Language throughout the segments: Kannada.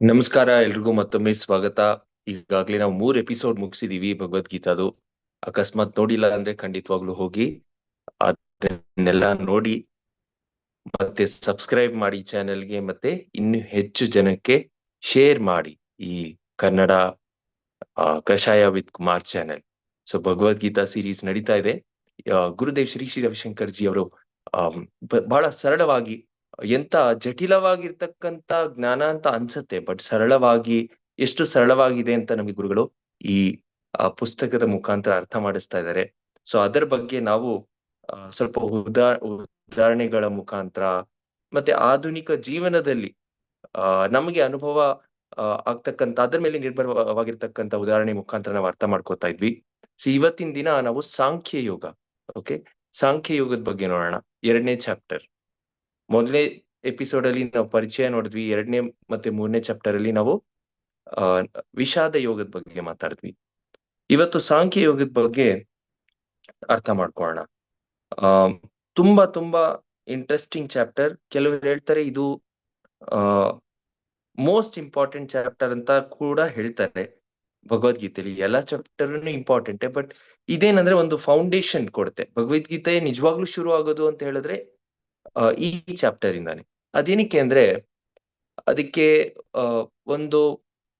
ನಮಸ್ಕಾರ, ಎಲ್ರಿಗೂ ಮತ್ತೊಮ್ಮೆ ಸ್ವಾಗತ. ಈಗಾಗ್ಲೇ ನಾವು ಮೂರ್ ಎಪಿಸೋಡ್ ಮುಗಿಸಿದೀವಿ ಭಗವದ್ಗೀತಾದು. ಅಕಸ್ಮಾತ್ ನೋಡಿಲ್ಲ ಅಂದ್ರೆ ಖಂಡಿತವಾಗ್ಲೂ ಹೋಗಿ. ಅದನ್ನೆಲ್ಲ ನೋಡಿ ಮತ್ತೆ ಸಬ್ಸ್ಕ್ರೈಬ್ ಮಾಡಿ ಚಾನೆಲ್ಗೆ ಮತ್ತೆ ಇನ್ನು ಹೆಚ್ಚು ಜನಕ್ಕೆ ಶೇರ್ ಮಾಡಿ ಈ ಕನ್ನಡ ಕಷಾಯ with Kumar channel so Bhagavad Gita series ನಡೀತಾ ಇದೆ. ಗುರುದೇವ್ ಶ್ರೀ ಶ್ರೀ ರವಿಶಂಕರ್ ಜಿ ಅವರು ಬಹಳ ಸರಳವಾಗಿ ಎಂತ ಜಟಿಲವಾಗಿರ್ತಕ್ಕಂತ ಜ್ಞಾನ ಅಂತ ಅನ್ಸತ್ತೆ, ಬಟ್ ಸರಳವಾಗಿ, ಎಷ್ಟು ಸರಳವಾಗಿದೆ ಅಂತ ನಮಗೆ ಗುರುಗಳು ಈ ಪುಸ್ತಕದ ಮುಖಾಂತರ ಅರ್ಥ ಮಾಡಿಸ್ತಾ ಇದ್ದಾರೆ. ಸೊ ಅದರ ಬಗ್ಗೆ ನಾವು ಸ್ವಲ್ಪ ಉದಾ, ಉದಾಹರಣೆಗಳ ಮುಖಾಂತರ ಮತ್ತೆ ಆಧುನಿಕ ಜೀವನದಲ್ಲಿ ನಮಗೆ ಅನುಭವ ಆಗ್ತಕ್ಕಂತ ಅದರ ಮೇಲೆ ನಿರ್ಭರವಾಗಿರ್ತಕ್ಕಂತ ಉದಾಹರಣೆ ಮುಖಾಂತರ ನಾವು ಅರ್ಥ ಮಾಡ್ಕೋತಾ ಇದ್ವಿ. ಸೊ ಇವತ್ತಿನ ದಿನ ನಾವು ಸಾಂಖ್ಯ ಯೋಗ ಓಕೆ ಸಾಂಖ್ಯ ಯೋಗದ ಬಗ್ಗೆ ನೋಡೋಣ. ಎರಡನೇ ಚಾಪ್ಟರ್ ಮೊದಲನೇ ಎಪಿಸೋಡ್ ಅಲ್ಲಿ ನಾವು ಪರಿಚಯ ನೋಡಿದ್ವಿ, ಎರಡನೇ ಮತ್ತೆ ಮೂರನೇ ಚಾಪ್ಟರ್ ಅಲ್ಲಿ ನಾವು, ಆ, ವಿಷಾದ ಯೋಗದ ಬಗ್ಗೆ ಮಾತಾಡಿದ್ವಿ. ಇವತ್ತು ಸಾಂಖ್ಯ ಯೋಗದ ಬಗ್ಗೆ ಅರ್ಥ ಮಾಡ್ಕೊಳ್ಳೋಣ. ಆ, ತುಂಬಾ ತುಂಬಾ ಇಂಟ್ರೆಸ್ಟಿಂಗ್ ಚಾಪ್ಟರ್ ಕೆಲವರು ಹೇಳ್ತಾರೆ ಇದು, ಆ ಮೋಸ್ಟ್ ಇಂಪಾರ್ಟೆಂಟ್ ಚಾಪ್ಟರ್ ಅಂತ ಕೂಡ ಹೇಳ್ತಾರೆ ಭಗವದ್ಗೀತೆಯಲ್ಲಿ ಎಲ್ಲಾ ಚಾಪ್ಟರ್ ಇಂಪಾರ್ಟೆಂಟ್ ಬಟ್ ಇದೇನಂದ್ರೆ ಒಂದು ಫೌಂಡೇಶನ್ ಕೊಡುತ್ತೆ. ಭಗವದ್ಗೀತೆ ನಿಜವಾಗ್ಲೂ ಶುರು ಆಗೋದು ಅಂತ ಹೇಳಿದ್ರೆ ಈ ಚಾಪ್ಟರ್ ಇಂದಾನೆ. ಅದೇನಕ್ಕೆ ಅಂದ್ರೆ, ಅದಕ್ಕೆ ಒಂದು,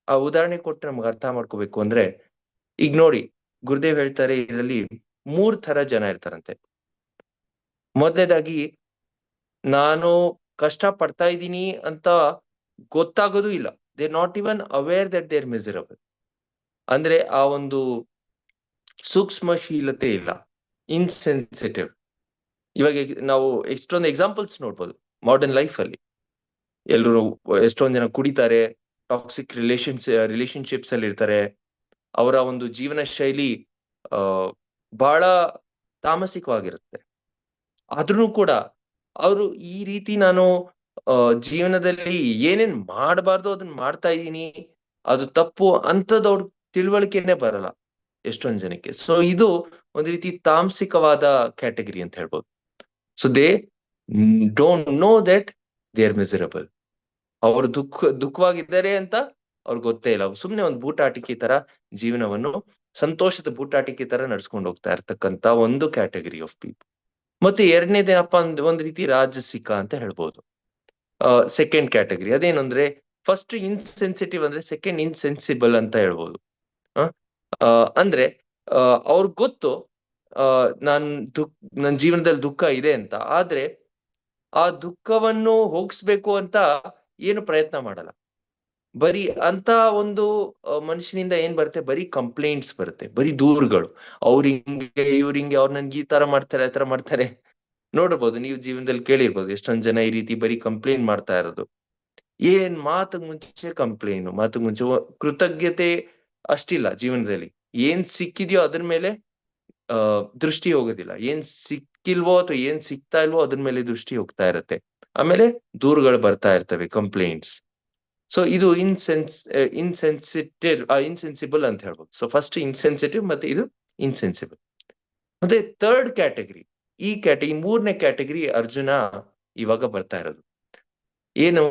ಆ ಉದಾಹರಣೆ ಕೊಟ್ಟು ನಮ್ಗೆ ಅರ್ಥ ಮಾಡ್ಕೋಬೇಕು ಅಂದ್ರೆ, ಈಗ ನೋಡಿ, ಗುರುದೇವ್ ಹೇಳ್ತಾರೆ ಇದರಲ್ಲಿ ಮೂರ್ ತರ ಜನ ಇರ್ತಾರಂತೆ. ಮೊದಲನೇದಾಗಿ ನಾನು ಕಷ್ಟ ಪಡ್ತಾ ಇದ್ದೀನಿ ಅಂತ ಗೊತ್ತಾಗೋದು ಇಲ್ಲ. They not even aware that their miserable ಅಂದ್ರೆ ಆ ಒಂದು ಸೂಕ್ಷ್ಮಶೀಲತೆ ಇಲ್ಲ. ಇನ್ಸೆನ್ಸಿಟಿವ್ ಇವಾಗ ನಾವು ಎಷ್ಟೊಂದು ಎಕ್ಸಾಂಪಲ್ಸ್ ನೋಡ್ಬೋದು ಮಾಡರ್ನ್ ಲೈಫ್ ಅಲ್ಲಿ. ಎಲ್ರು ಎಷ್ಟೊಂದ್ ಜನ ಕುಡಿತಾರೆ ಟಾಕ್ಸಿಕ್ ರಿಲೇಶನ್ಸ್ ರಿಲೇಶನ್ಶಿಪ್ಸ್ ಅಲ್ಲಿ ಇರ್ತಾರೆ. ಅವರ ಒಂದು ಜೀವನ ಶೈಲಿ ಬಹಳ ತಾಮಸಿಕವಾಗಿರುತ್ತೆ. ಆದ್ರೂ ಕೂಡ ಅವರು ಈ ರೀತಿ ನಾನು ಜೀವನದಲ್ಲಿ ಏನೇನ್ ಮಾಡಬಾರ್ದು ಅದನ್ನ ಮಾಡ್ತಾ ಇದ್ದೀನಿ, ಅದು ತಪ್ಪು ಅಂತದವ್ರ ತಿಳುವಳಿಕೆನೆ ಬರಲ್ಲ ಎಷ್ಟೊಂದ್ ಜನಕ್ಕೆ. ಸೊ ಇದು ಒಂದ್ ರೀತಿ ತಾಂಸಿಕವಾದ ಕ್ಯಾಟಗರಿ ಅಂತ ಹೇಳ್ಬೋದು. So they don't know that they are miserable ಅವರು ದುಃಖ, ದುಃಖವಾಗಿದ್ದಾರೆ ಅಂತ ಅವ್ರಿಗೆ ಗೊತ್ತೇ ಇಲ್ಲ. ಸುಮ್ನೆ ಒಂದು ಬೂಟಾಟಿಕೆ ತರ ಜೀವನವನ್ನು ಸಂತೋಷದ ಬೂಟಾಟಿಕೆ ತರ ನಡ್ಸ್ಕೊಂಡು ಹೋಗ್ತಾ ಇರ್ತಕ್ಕಂತ ಒಂದು ಕ್ಯಾಟಗರಿ ಆಫ್ ಪೀಪಲ್. ಮತ್ತೆ ಎರಡನೇದೇನಪ್ಪ ಅಂದ್, ಒಂದ್ ರೀತಿ ರಾಜಸಿಕ ಅಂತ ಹೇಳ್ಬೋದು. ಸೆಕೆಂಡ್ ಕ್ಯಾಟಗರಿ ಅದೇನಂದ್ರೆ ಫಸ್ಟ್ ಇನ್ಸೆನ್ಸಿಟಿವ್ ಅಂದ್ರೆ ಸೆಕೆಂಡ್ ಇನ್ಸೆನ್ಸಿಬಲ್ ಅಂತ ಹೇಳ್ಬೋದು. ಅಂದ್ರೆ ಅವ್ರಿಗೆ ಗೊತ್ತು ಆ, ನಾನ್ ದುಃಖ ನನ್ ಜೀವನದಲ್ಲಿ ದುಃಖ ಇದೆ ಅಂತ. ಆದ್ರೆ ಆ ದುಃಖವನ್ನು ಹೋಗಿಸ್ಬೇಕು ಅಂತ ಏನು ಪ್ರಯತ್ನ ಮಾಡಲ್ಲ. ಬರೀ ಅಂತ ಒಂದು ಮನುಷ್ಯನಿಂದ ಏನ್ ಬರುತ್ತೆ? ಬರೀ ಕಂಪ್ಲೇಂಟ್ಸ್ ಬರುತ್ತೆ. ಬರೀ ದೂರುಗಳು. ಅವ್ರ ಹಿಂಗೆ, ಇವ್ರ ಹಿಂಗೆ, ಅವ್ರು ನನ್ಗೆ ಈ ತರ ಮಾಡ್ತಾರೆ, ಆ ತರ ಮಾಡ್ತಾರೆ. ನೋಡ್ಬೋದು, ನೀವು ಜೀವನದಲ್ಲಿ ಕೇಳಿರ್ಬೋದು, ಎಷ್ಟೊಂದ್ ಜನ ಈ ರೀತಿ ಬರೀ ಕಂಪ್ಲೇಂಟ್ ಮಾಡ್ತಾ ಇರೋದು. ಏನ್ ಮಾತು ಮುಂಚೆ ಕಂಪ್ಲೇನ್ ಮಾತು ಮುಂಚೆ, ಕೃತಜ್ಞತೆ ಅಷ್ಟಿಲ್ಲ ಜೀವನದಲ್ಲಿ. ಏನ್ ಸಿಕ್ಕಿದ್ಯೋ ಅದ್ರ ಮೇಲೆ ದೃಷ್ಟಿ ಹೋಗೋದಿಲ್ಲ. ಏನ್ ಸಿಕ್ಕಿಲ್ವೋ ಅಥವಾ ಏನ್ ಸಿಗ್ತಾ ಇಲ್ವೋ ಅದ್ರ ಮೇಲೆ ದೃಷ್ಟಿ ಹೋಗ್ತಾ ಇರತ್ತೆ. ಆಮೇಲೆ ದೂರುಗಳು ಬರ್ತಾ ಇರ್ತವೆ ಕಂಪ್ಲೇಂಟ್ಸ್ ಸೊ ಇದು ಇನ್ಸೆನ್ಸ್ ಇನ್ಸೆನ್ಸಿಟಿವ್ ಇನ್ಸೆನ್ಸಿಬಲ್ ಅಂತ ಹೇಳ್ಬೋದು. ಸೊ ಫಸ್ಟ್ ಇನ್ಸೆನ್ಸಿಟಿವ್ ಮತ್ತೆ ಇದು ಇನ್ಸೆನ್ಸಿಬಲ್ ಮತ್ತೆ ಥರ್ಡ್ ಕ್ಯಾಟಗರಿ ಈ ಕ್ಯಾಟಗರಿ ಮೂರನೇ ಕ್ಯಾಟಗರಿ ಅರ್ಜುನ ಇವಾಗ ಬರ್ತಾ ಇರೋದು. ಏನು?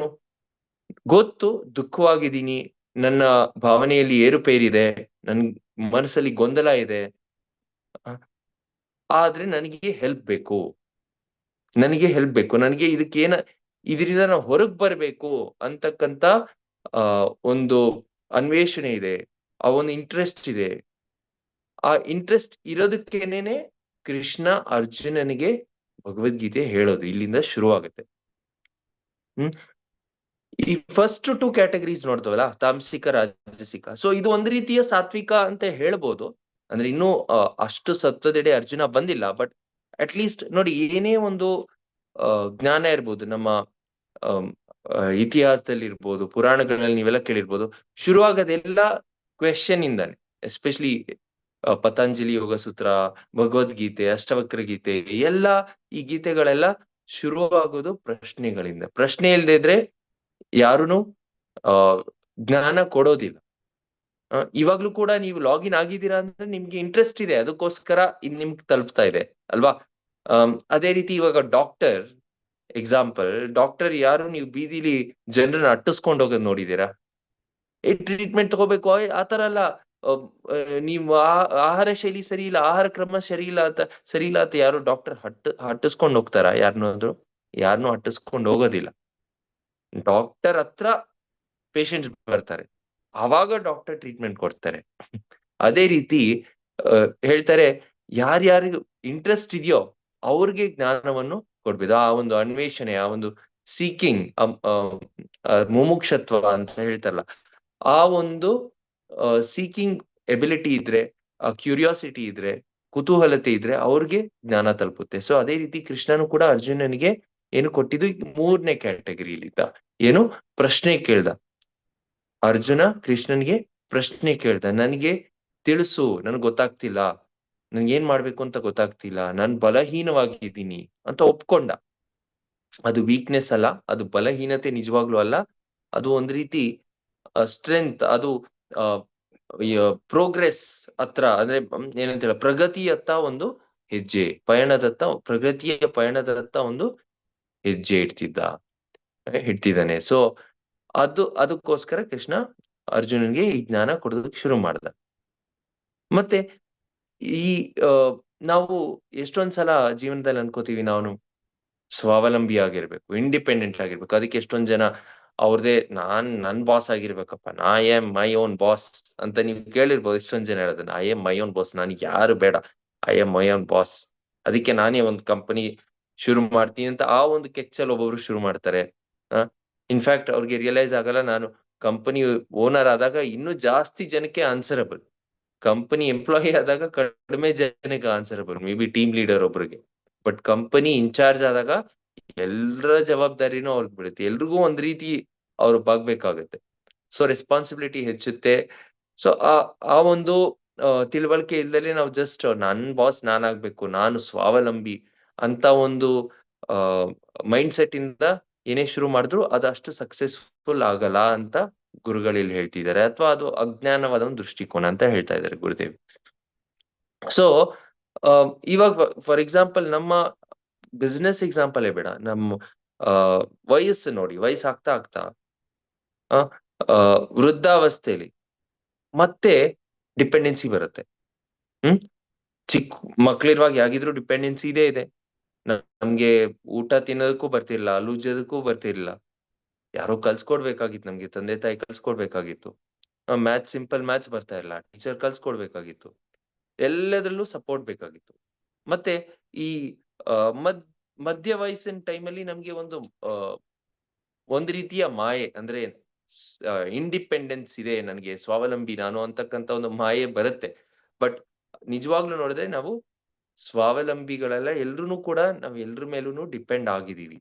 ಗೊತ್ತು, ದುಃಖವಾಗಿದ್ದೀನಿ, ನನ್ನ ಭಾವನೆಯಲ್ಲಿ ಏರುಪೇರಿದೆ, ನನ್ ಮನಸ್ಸಲ್ಲಿ ಗೊಂದಲ ಇದೆ ಆದ್ರೆ ನನಗೆ ಹೆಲ್ಪ್ ಬೇಕು. ನನಗೆ ಹೆಲ್ಪ್ ಬೇಕು. ನನಗೆ ಇದಕ್ಕೇನ, ಇದರಿಂದ ನಾವು ಹೊರಗ್ ಬರ್ಬೇಕು ಅಂತಕ್ಕಂತ, ಆ, ಒಂದು ಅನ್ವೇಷಣೆ ಇದೆ. ಆ ಒಂದು ಇಂಟ್ರೆಸ್ಟ್ ಇದೆ. ಆ ಇಂಟ್ರೆಸ್ಟ್ ಇರೋದಕ್ಕೇನೆ ಕೃಷ್ಣ ಅರ್ಜುನನಿಗೆ ಭಗವದ್ಗೀತೆ ಹೇಳೋದು. ಇಲ್ಲಿಂದ ಶುರು ಆಗುತ್ತೆ ಹ್ಮ್. ಈ ಫಸ್ಟ್ ಟು ಕ್ಯಾಟಗರೀಸ್ ನೋಡ್ತವಲ್ಲ, ತಾಮಸಿಕ, ರಾಜಸಿಕ. ಸೊ ಇದು ಒಂದ್ ರೀತಿಯ ಸಾತ್ವಿಕ ಅಂತ ಹೇಳ್ಬೋದು. ಅಂದ್ರೆ ಇನ್ನೂ ಅಷ್ಟು ಸತ್ವದೆಡೆ ಅರ್ಜುನ ಬಂದಿಲ್ಲ ಬಟ್ ಅಟ್ ಲೀಸ್ಟ್ ನೋಡಿ ಏನೇ ಒಂದು ಜ್ಞಾನ ಇರ್ಬೋದು, ನಮ್ಮ ಇತಿಹಾಸದಲ್ಲಿ ಇರ್ಬೋದು ಪುರಾಣಗಳಲ್ಲಿ ನೀವೆಲ್ಲ ಕೇಳಿರ್ಬೋದು, ಶುರುವಾಗದೆಲ್ಲ ಕ್ವೆಶನ್ ಇಂದಾನೆ. ಎಸ್ಪೆಷಲಿ ಪತಂಜಲಿ ಯೋಗ ಸೂತ್ರ ಭಗವದ್ಗೀತೆ, ಅಷ್ಟವಕ್ರ ಗೀತೆ, ಎಲ್ಲ ಈ ಗೀತೆಗಳೆಲ್ಲ ಶುರುವಾಗೋದು ಪ್ರಶ್ನೆಗಳಿಂದ. ಪ್ರಶ್ನೆ ಇಲ್ದೇ ಇದ್ರೆ ಯಾರುನು, ಆ, ಜ್ಞಾನ ಕೊಡೋದಿಲ್ಲ. ಇವಾಗ್ಲೂ ಕೂಡ ನೀವು ಲಾಗಿನ್ ಆಗಿದ್ದೀರಾ ಅಂದ್ರೆ ನಿಮ್ಗೆ ಇಂಟ್ರೆಸ್ಟ್ ಇದೆ, ಅದಕ್ಕೋಸ್ಕರ ಇದ್ ನಿಮ್ಗೆ ತಲುಪ್ತಾ ಇದೆ, ಅಲ್ವಾ? ಅದೇ ರೀತಿ ಇವಾಗ ಡಾಕ್ಟರ್ ಎಕ್ಸಾಂಪಲ್ ಡಾಕ್ಟರ್ ಯಾರು ನೀವು ಬೀದಿಲಿ ಜನರನ್ನ ಅಟ್ಟಿಸ್ಕೊಂಡು ಹೋಗೋದ್ ನೋಡಿದೀರಾ ಏ ಟ್ರೀಟ್ಮೆಂಟ್ ತಗೋಬೇಕು ಆತರ ಅಲ್ಲ ನೀವು ಆಹಾರ ಶೈಲಿ ಸರಿ ಇಲ್ಲ, ಆಹಾರ ಕ್ರಮ ಸರಿ ಇಲ್ಲ ಅಂತ, ಸರಿ ಇಲ್ಲ ಅಂತ ಯಾರು ಡಾಕ್ಟರ್ ಹಟ್, ಹಟ್ಟಿಸ್ಕೊಂಡು ಹೋಗ್ತಾರ ಯಾರನ್ನಾದ್ರು ಯಾರನ್ನೂ ಹಟ್ಟಿಸ್ಕೊಂಡ್ ಹೋಗೋದಿಲ್ಲ. ಡಾಕ್ಟರ್ ಹತ್ರ ಪೇಷಂಟ್ಸ್ ಬರ್ತಾರೆ. ಆವಾಗ ಡಾಕ್ಟರ್ ಟ್ರೀಟ್ಮೆಂಟ್ ಕೊಡ್ತಾರೆ. ಅದೇ ರೀತಿ ಹೇಳ್ತಾರೆ, ಯಾರ್ಯಾರಿಗೂ ಇಂಟ್ರೆಸ್ಟ್ ಇದೆಯೋ ಅವ್ರಿಗೆ ಜ್ಞಾನವನ್ನು ಕೊಡ್ಬೇಕು ಆ ಒಂದು ಅನ್ವೇಷಣೆ, ಆ ಒಂದು ಸೀಕಿಂಗ್ ಮುಮುಕ್ಷತ್ವ ಅಂತ ಹೇಳ್ತಾರಲ್ಲ, ಆ ಒಂದು ಸೀಕಿಂಗ್ ಎಬಿಲಿಟಿ ಇದ್ರೆ ಕ್ಯೂರಿಯಾಸಿಟಿ ಇದ್ರೆ, ಕುತೂಹಲತೆ ಇದ್ರೆ ಅವ್ರಿಗೆ ಜ್ಞಾನ ತಲುಪುತ್ತೆ. ಸೊ ಅದೇ ರೀತಿ ಕೃಷ್ಣನು ಕೂಡ ಅರ್ಜುನನಿಗೆ ಏನು ಕೊಟ್ಟಿದ್ದು? ಮೂರನೇ ಕ್ಯಾಟಗರಿಲಿದ್ದ ಏನು? ಪ್ರಶ್ನೆ ಕೇಳ್ದ. ಅರ್ಜುನ ಕೃಷ್ಣನ್ಗೆ ಪ್ರಶ್ನೆ ಕೇಳ್ದ ನನಗೆ ತಿಳಿಸು, ನನ್ಗೆ ಗೊತ್ತಾಗ್ತಿಲ್ಲ. ನನ್ಗೆ ಏನ್ ಮಾಡ್ಬೇಕು ಅಂತ ಗೊತ್ತಾಗ್ತಿಲ್ಲ. ನಾನ್ ಬಲಹೀನವಾಗಿದ್ದೀನಿ ಅಂತ ಒಪ್ಕೊಂಡ. ಅದು ವೀಕ್ನೆಸ್ ಅಲ್ಲ, ಅದು ಬಲಹೀನತೆ ನಿಜವಾಗ್ಲೂ ಅಲ್ಲ. ಅದು ಒಂದ್ ರೀತಿ ಸ್ಟ್ರೆಂತ್ ಅದು ಪ್ರೋಗ್ರೆಸ್ ಹತ್ರ, ಅಂದ್ರೆ ಏನಂತ ಹೇಳ, ಪ್ರಗತಿಯತ್ತ ಒಂದು ಹೆಜ್ಜೆ. ಪಯಣದತ್ತ, ಪ್ರಗತಿಯ ಪಯಣದತ್ತ ಒಂದು ಹೆಜ್ಜೆ ಇಡ್ತಿದ್ದ, ಇಡ್ತಿದ್ದಾನೆ. ಸೊ ಅದು, ಅದಕ್ಕೋಸ್ಕರ ಕೃಷ್ಣ ಅರ್ಜುನನ್ಗೆ ಈ ಜ್ಞಾನ ಕೊಡೋದಕ್ಕೆ ಶುರು ಮಾಡ್ದ. ಮತ್ತೆ ಈ ನಾವು ಎಷ್ಟೊಂದ್ ಸಲ ಜೀವನದಲ್ಲಿ ಅನ್ಕೋತೀವಿ ನಾವು ಸ್ವಾವಲಂಬಿ ಆಗಿರ್ಬೇಕು ಇಂಡಿಪೆಂಡೆಂಟ್ ಆಗಿರ್ಬೇಕು. ಅದಕ್ಕೆ ಎಷ್ಟೊಂದ್ ಜನ ಅವ್ರದೇ, ನಾನ್, ನನ್ ಬಾಸ್ ಆಗಿರ್ಬೇಕಪ್ಪ, ನಾ ಎಂ ಮೈ ಓನ್ ಬಾಸ್ ಅಂತ ನೀವು ಕೇಳಿರ್ಬೋದು, ಎಷ್ಟೊಂದ್ ಜನ ಹೇಳೋದನ್ನ. I'm my own boss ನನಗೆ ಯಾರು ಬೇಡ. I'm my own boss ಅದಕ್ಕೆ ನಾನೇ ಒಂದು ಕಂಪನಿ ಶುರು ಮಾಡ್ತೀನಿ ಅಂತ ಆ ಒಂದು ಕೆಚ್ಚಲ್ ಒಬ್ಬೊಬ್ರು ಶುರು ಮಾಡ್ತಾರೆ. ಇನ್ಫ್ಯಾಕ್ಟ್ ಅವ್ರಿಗೆ ರಿಯಲೈಸ್ ಆಗಲ್ಲ, ನಾನು ಕಂಪನಿ ಓನರ್ ಆದಾಗ ಇನ್ನೂ ಜಾಸ್ತಿ ಜನಕ್ಕೆ ಆನ್ಸರಬಲ್ ಕಂಪನಿ ಎಂಪ್ಲಾಯಿ ಆದಾಗ ಕಡಿಮೆ ಜನಕ್ಕೆ answerable may be team leader ಒಬ್ರಿಗೆ ಬಟ್ ಕಂಪನಿ ಇನ್ಚಾರ್ಜ್ ಆದಾಗ ಎಲ್ಲರ ಜವಾಬ್ದಾರಿನೂ ಅವ್ರಿಗೆ ಬೀಳುತ್ತೆ. ಎಲ್ರಿಗೂ ಒಂದ್ ರೀತಿ ಅವ್ರು ಬಾಗ್ಬೇಕಾಗತ್ತೆ. ಸೊ ರೆಸ್ಪಾನ್ಸಿಬಿಲಿಟಿ ಹೆಚ್ಚುತ್ತೆ. ಸೊ ಆ ಒಂದು ತಿಳುವಳಿಕೆ ಇಲ್ದಲೆ ನಾವು ಜಸ್ಟ್ ನನ್ ಬಾಸ್ ನಾನಾಗ್ಬೇಕು, ನಾನು ಸ್ವಾವಲಂಬಿ ಅಂತ ಒಂದು ಮೈಂಡ್ ಸೆಟ್ ಇಂದ ಏನೇ ಶುರು ಮಾಡಿದ್ರು ಅದಷ್ಟು ಸಕ್ಸಸ್ಫುಲ್ ಆಗಲ್ಲ ಅಂತ ಗುರುಗಳು ಇಲ್ಲಿ ಹೇಳ್ತಿದ್ದಾರೆ ಅಥವಾ ಅದು ಅಜ್ಞಾನವಾದ ಒಂದು ದೃಷ್ಟಿಕೋನ ಅಂತ ಹೇಳ್ತಾ ಇದ್ದಾರೆ ಗುರುದೇವ್. ಸೊ ಇವಾಗ ಫಾರ್ ಎಕ್ಸಾಂಪಲ್ ನಮ್ಮ ಬಿಸ್ನೆಸ್ ಎಕ್ಸಾಂಪಲ್ ಬೇಡ ನಮ್ಮ ವಯಸ್ಸು ನೋಡಿ, ವಯಸ್ಸು ಆಗ್ತಾ ಆಗ್ತಾ ವೃದ್ಧಾವಸ್ಥೆಯಲ್ಲಿ ಮತ್ತೆ ಡಿಪೆಂಡೆನ್ಸಿ ಬರುತ್ತೆ. ಹ್ಮ್? ಚಿಕ್ಕ ಮಕ್ಳಿರುವಾಗ ಯಾಗಿದ್ರು ಡಿಪೆಂಡೆನ್ಸಿ ಇದೇ ಇದೆ. ನಮ್ಗೆ ಊಟ ತಿನ್ನೋದಕ್ಕೂ ಬರ್ತಿರ್ಲಿಲ್ಲ ಅಲುಜೋದಕ್ಕೂ ಬರ್ತಿರ್ಲಿಲ್ಲ. ಯಾರೋ ಕಲ್ಸ್ಕೊಡ್ಬೇಕಾಗಿತ್ತು ನಮ್ಗೆ, ತಂದೆ ತಾಯಿ ಕಲ್ಸ್ಕೊಡ್ಬೇಕಾಗಿತ್ತು. ಮ್ಯಾಥ್ಸ್ ಸಿಂಪಲ್ ಮ್ಯಾಥ್ಸ್ ಬರ್ತಾ ಇಲ್ಲ ಟೀಚರ್ ಕಲ್ಸ್ಕೊಡ್ಬೇಕಾಗಿತ್ತು. ಎಲ್ಲದರಲ್ಲೂ ಸಪೋರ್ಟ್ ಬೇಕಾಗಿತ್ತು. ಮತ್ತೆ ಈ ಮದ್, ಮಧ್ಯ ವಯಸ್ಸಿನ ಟೈಮಲ್ಲಿ ನಮ್ಗೆ ಒಂದು ಒಂದ್ ರೀತಿಯ ಮಾಯೆ ಅಂದ್ರೆ ಇಂಡಿಪೆಂಡೆನ್ಸ್ ಇದೆ ನನಗೆ, ಸ್ವಾವಲಂಬಿ ನಾನು ಅಂತಕ್ಕಂತ ಒಂದು ಮಾಯೆ ಬರುತ್ತೆ. ಬಟ್ ನಿಜವಾಗ್ಲೂ ನೋಡಿದ್ರೆ ನಾವು ಸ್ವಾವಲಂಬಿಗಳೆಲ್ಲ ಎಲ್ರು ಕೂಡ ನಾವ್ ಎಲ್ರ ಮೇಲೂ ಡಿಪೆಂಡ್ ಆಗಿದೀವಿ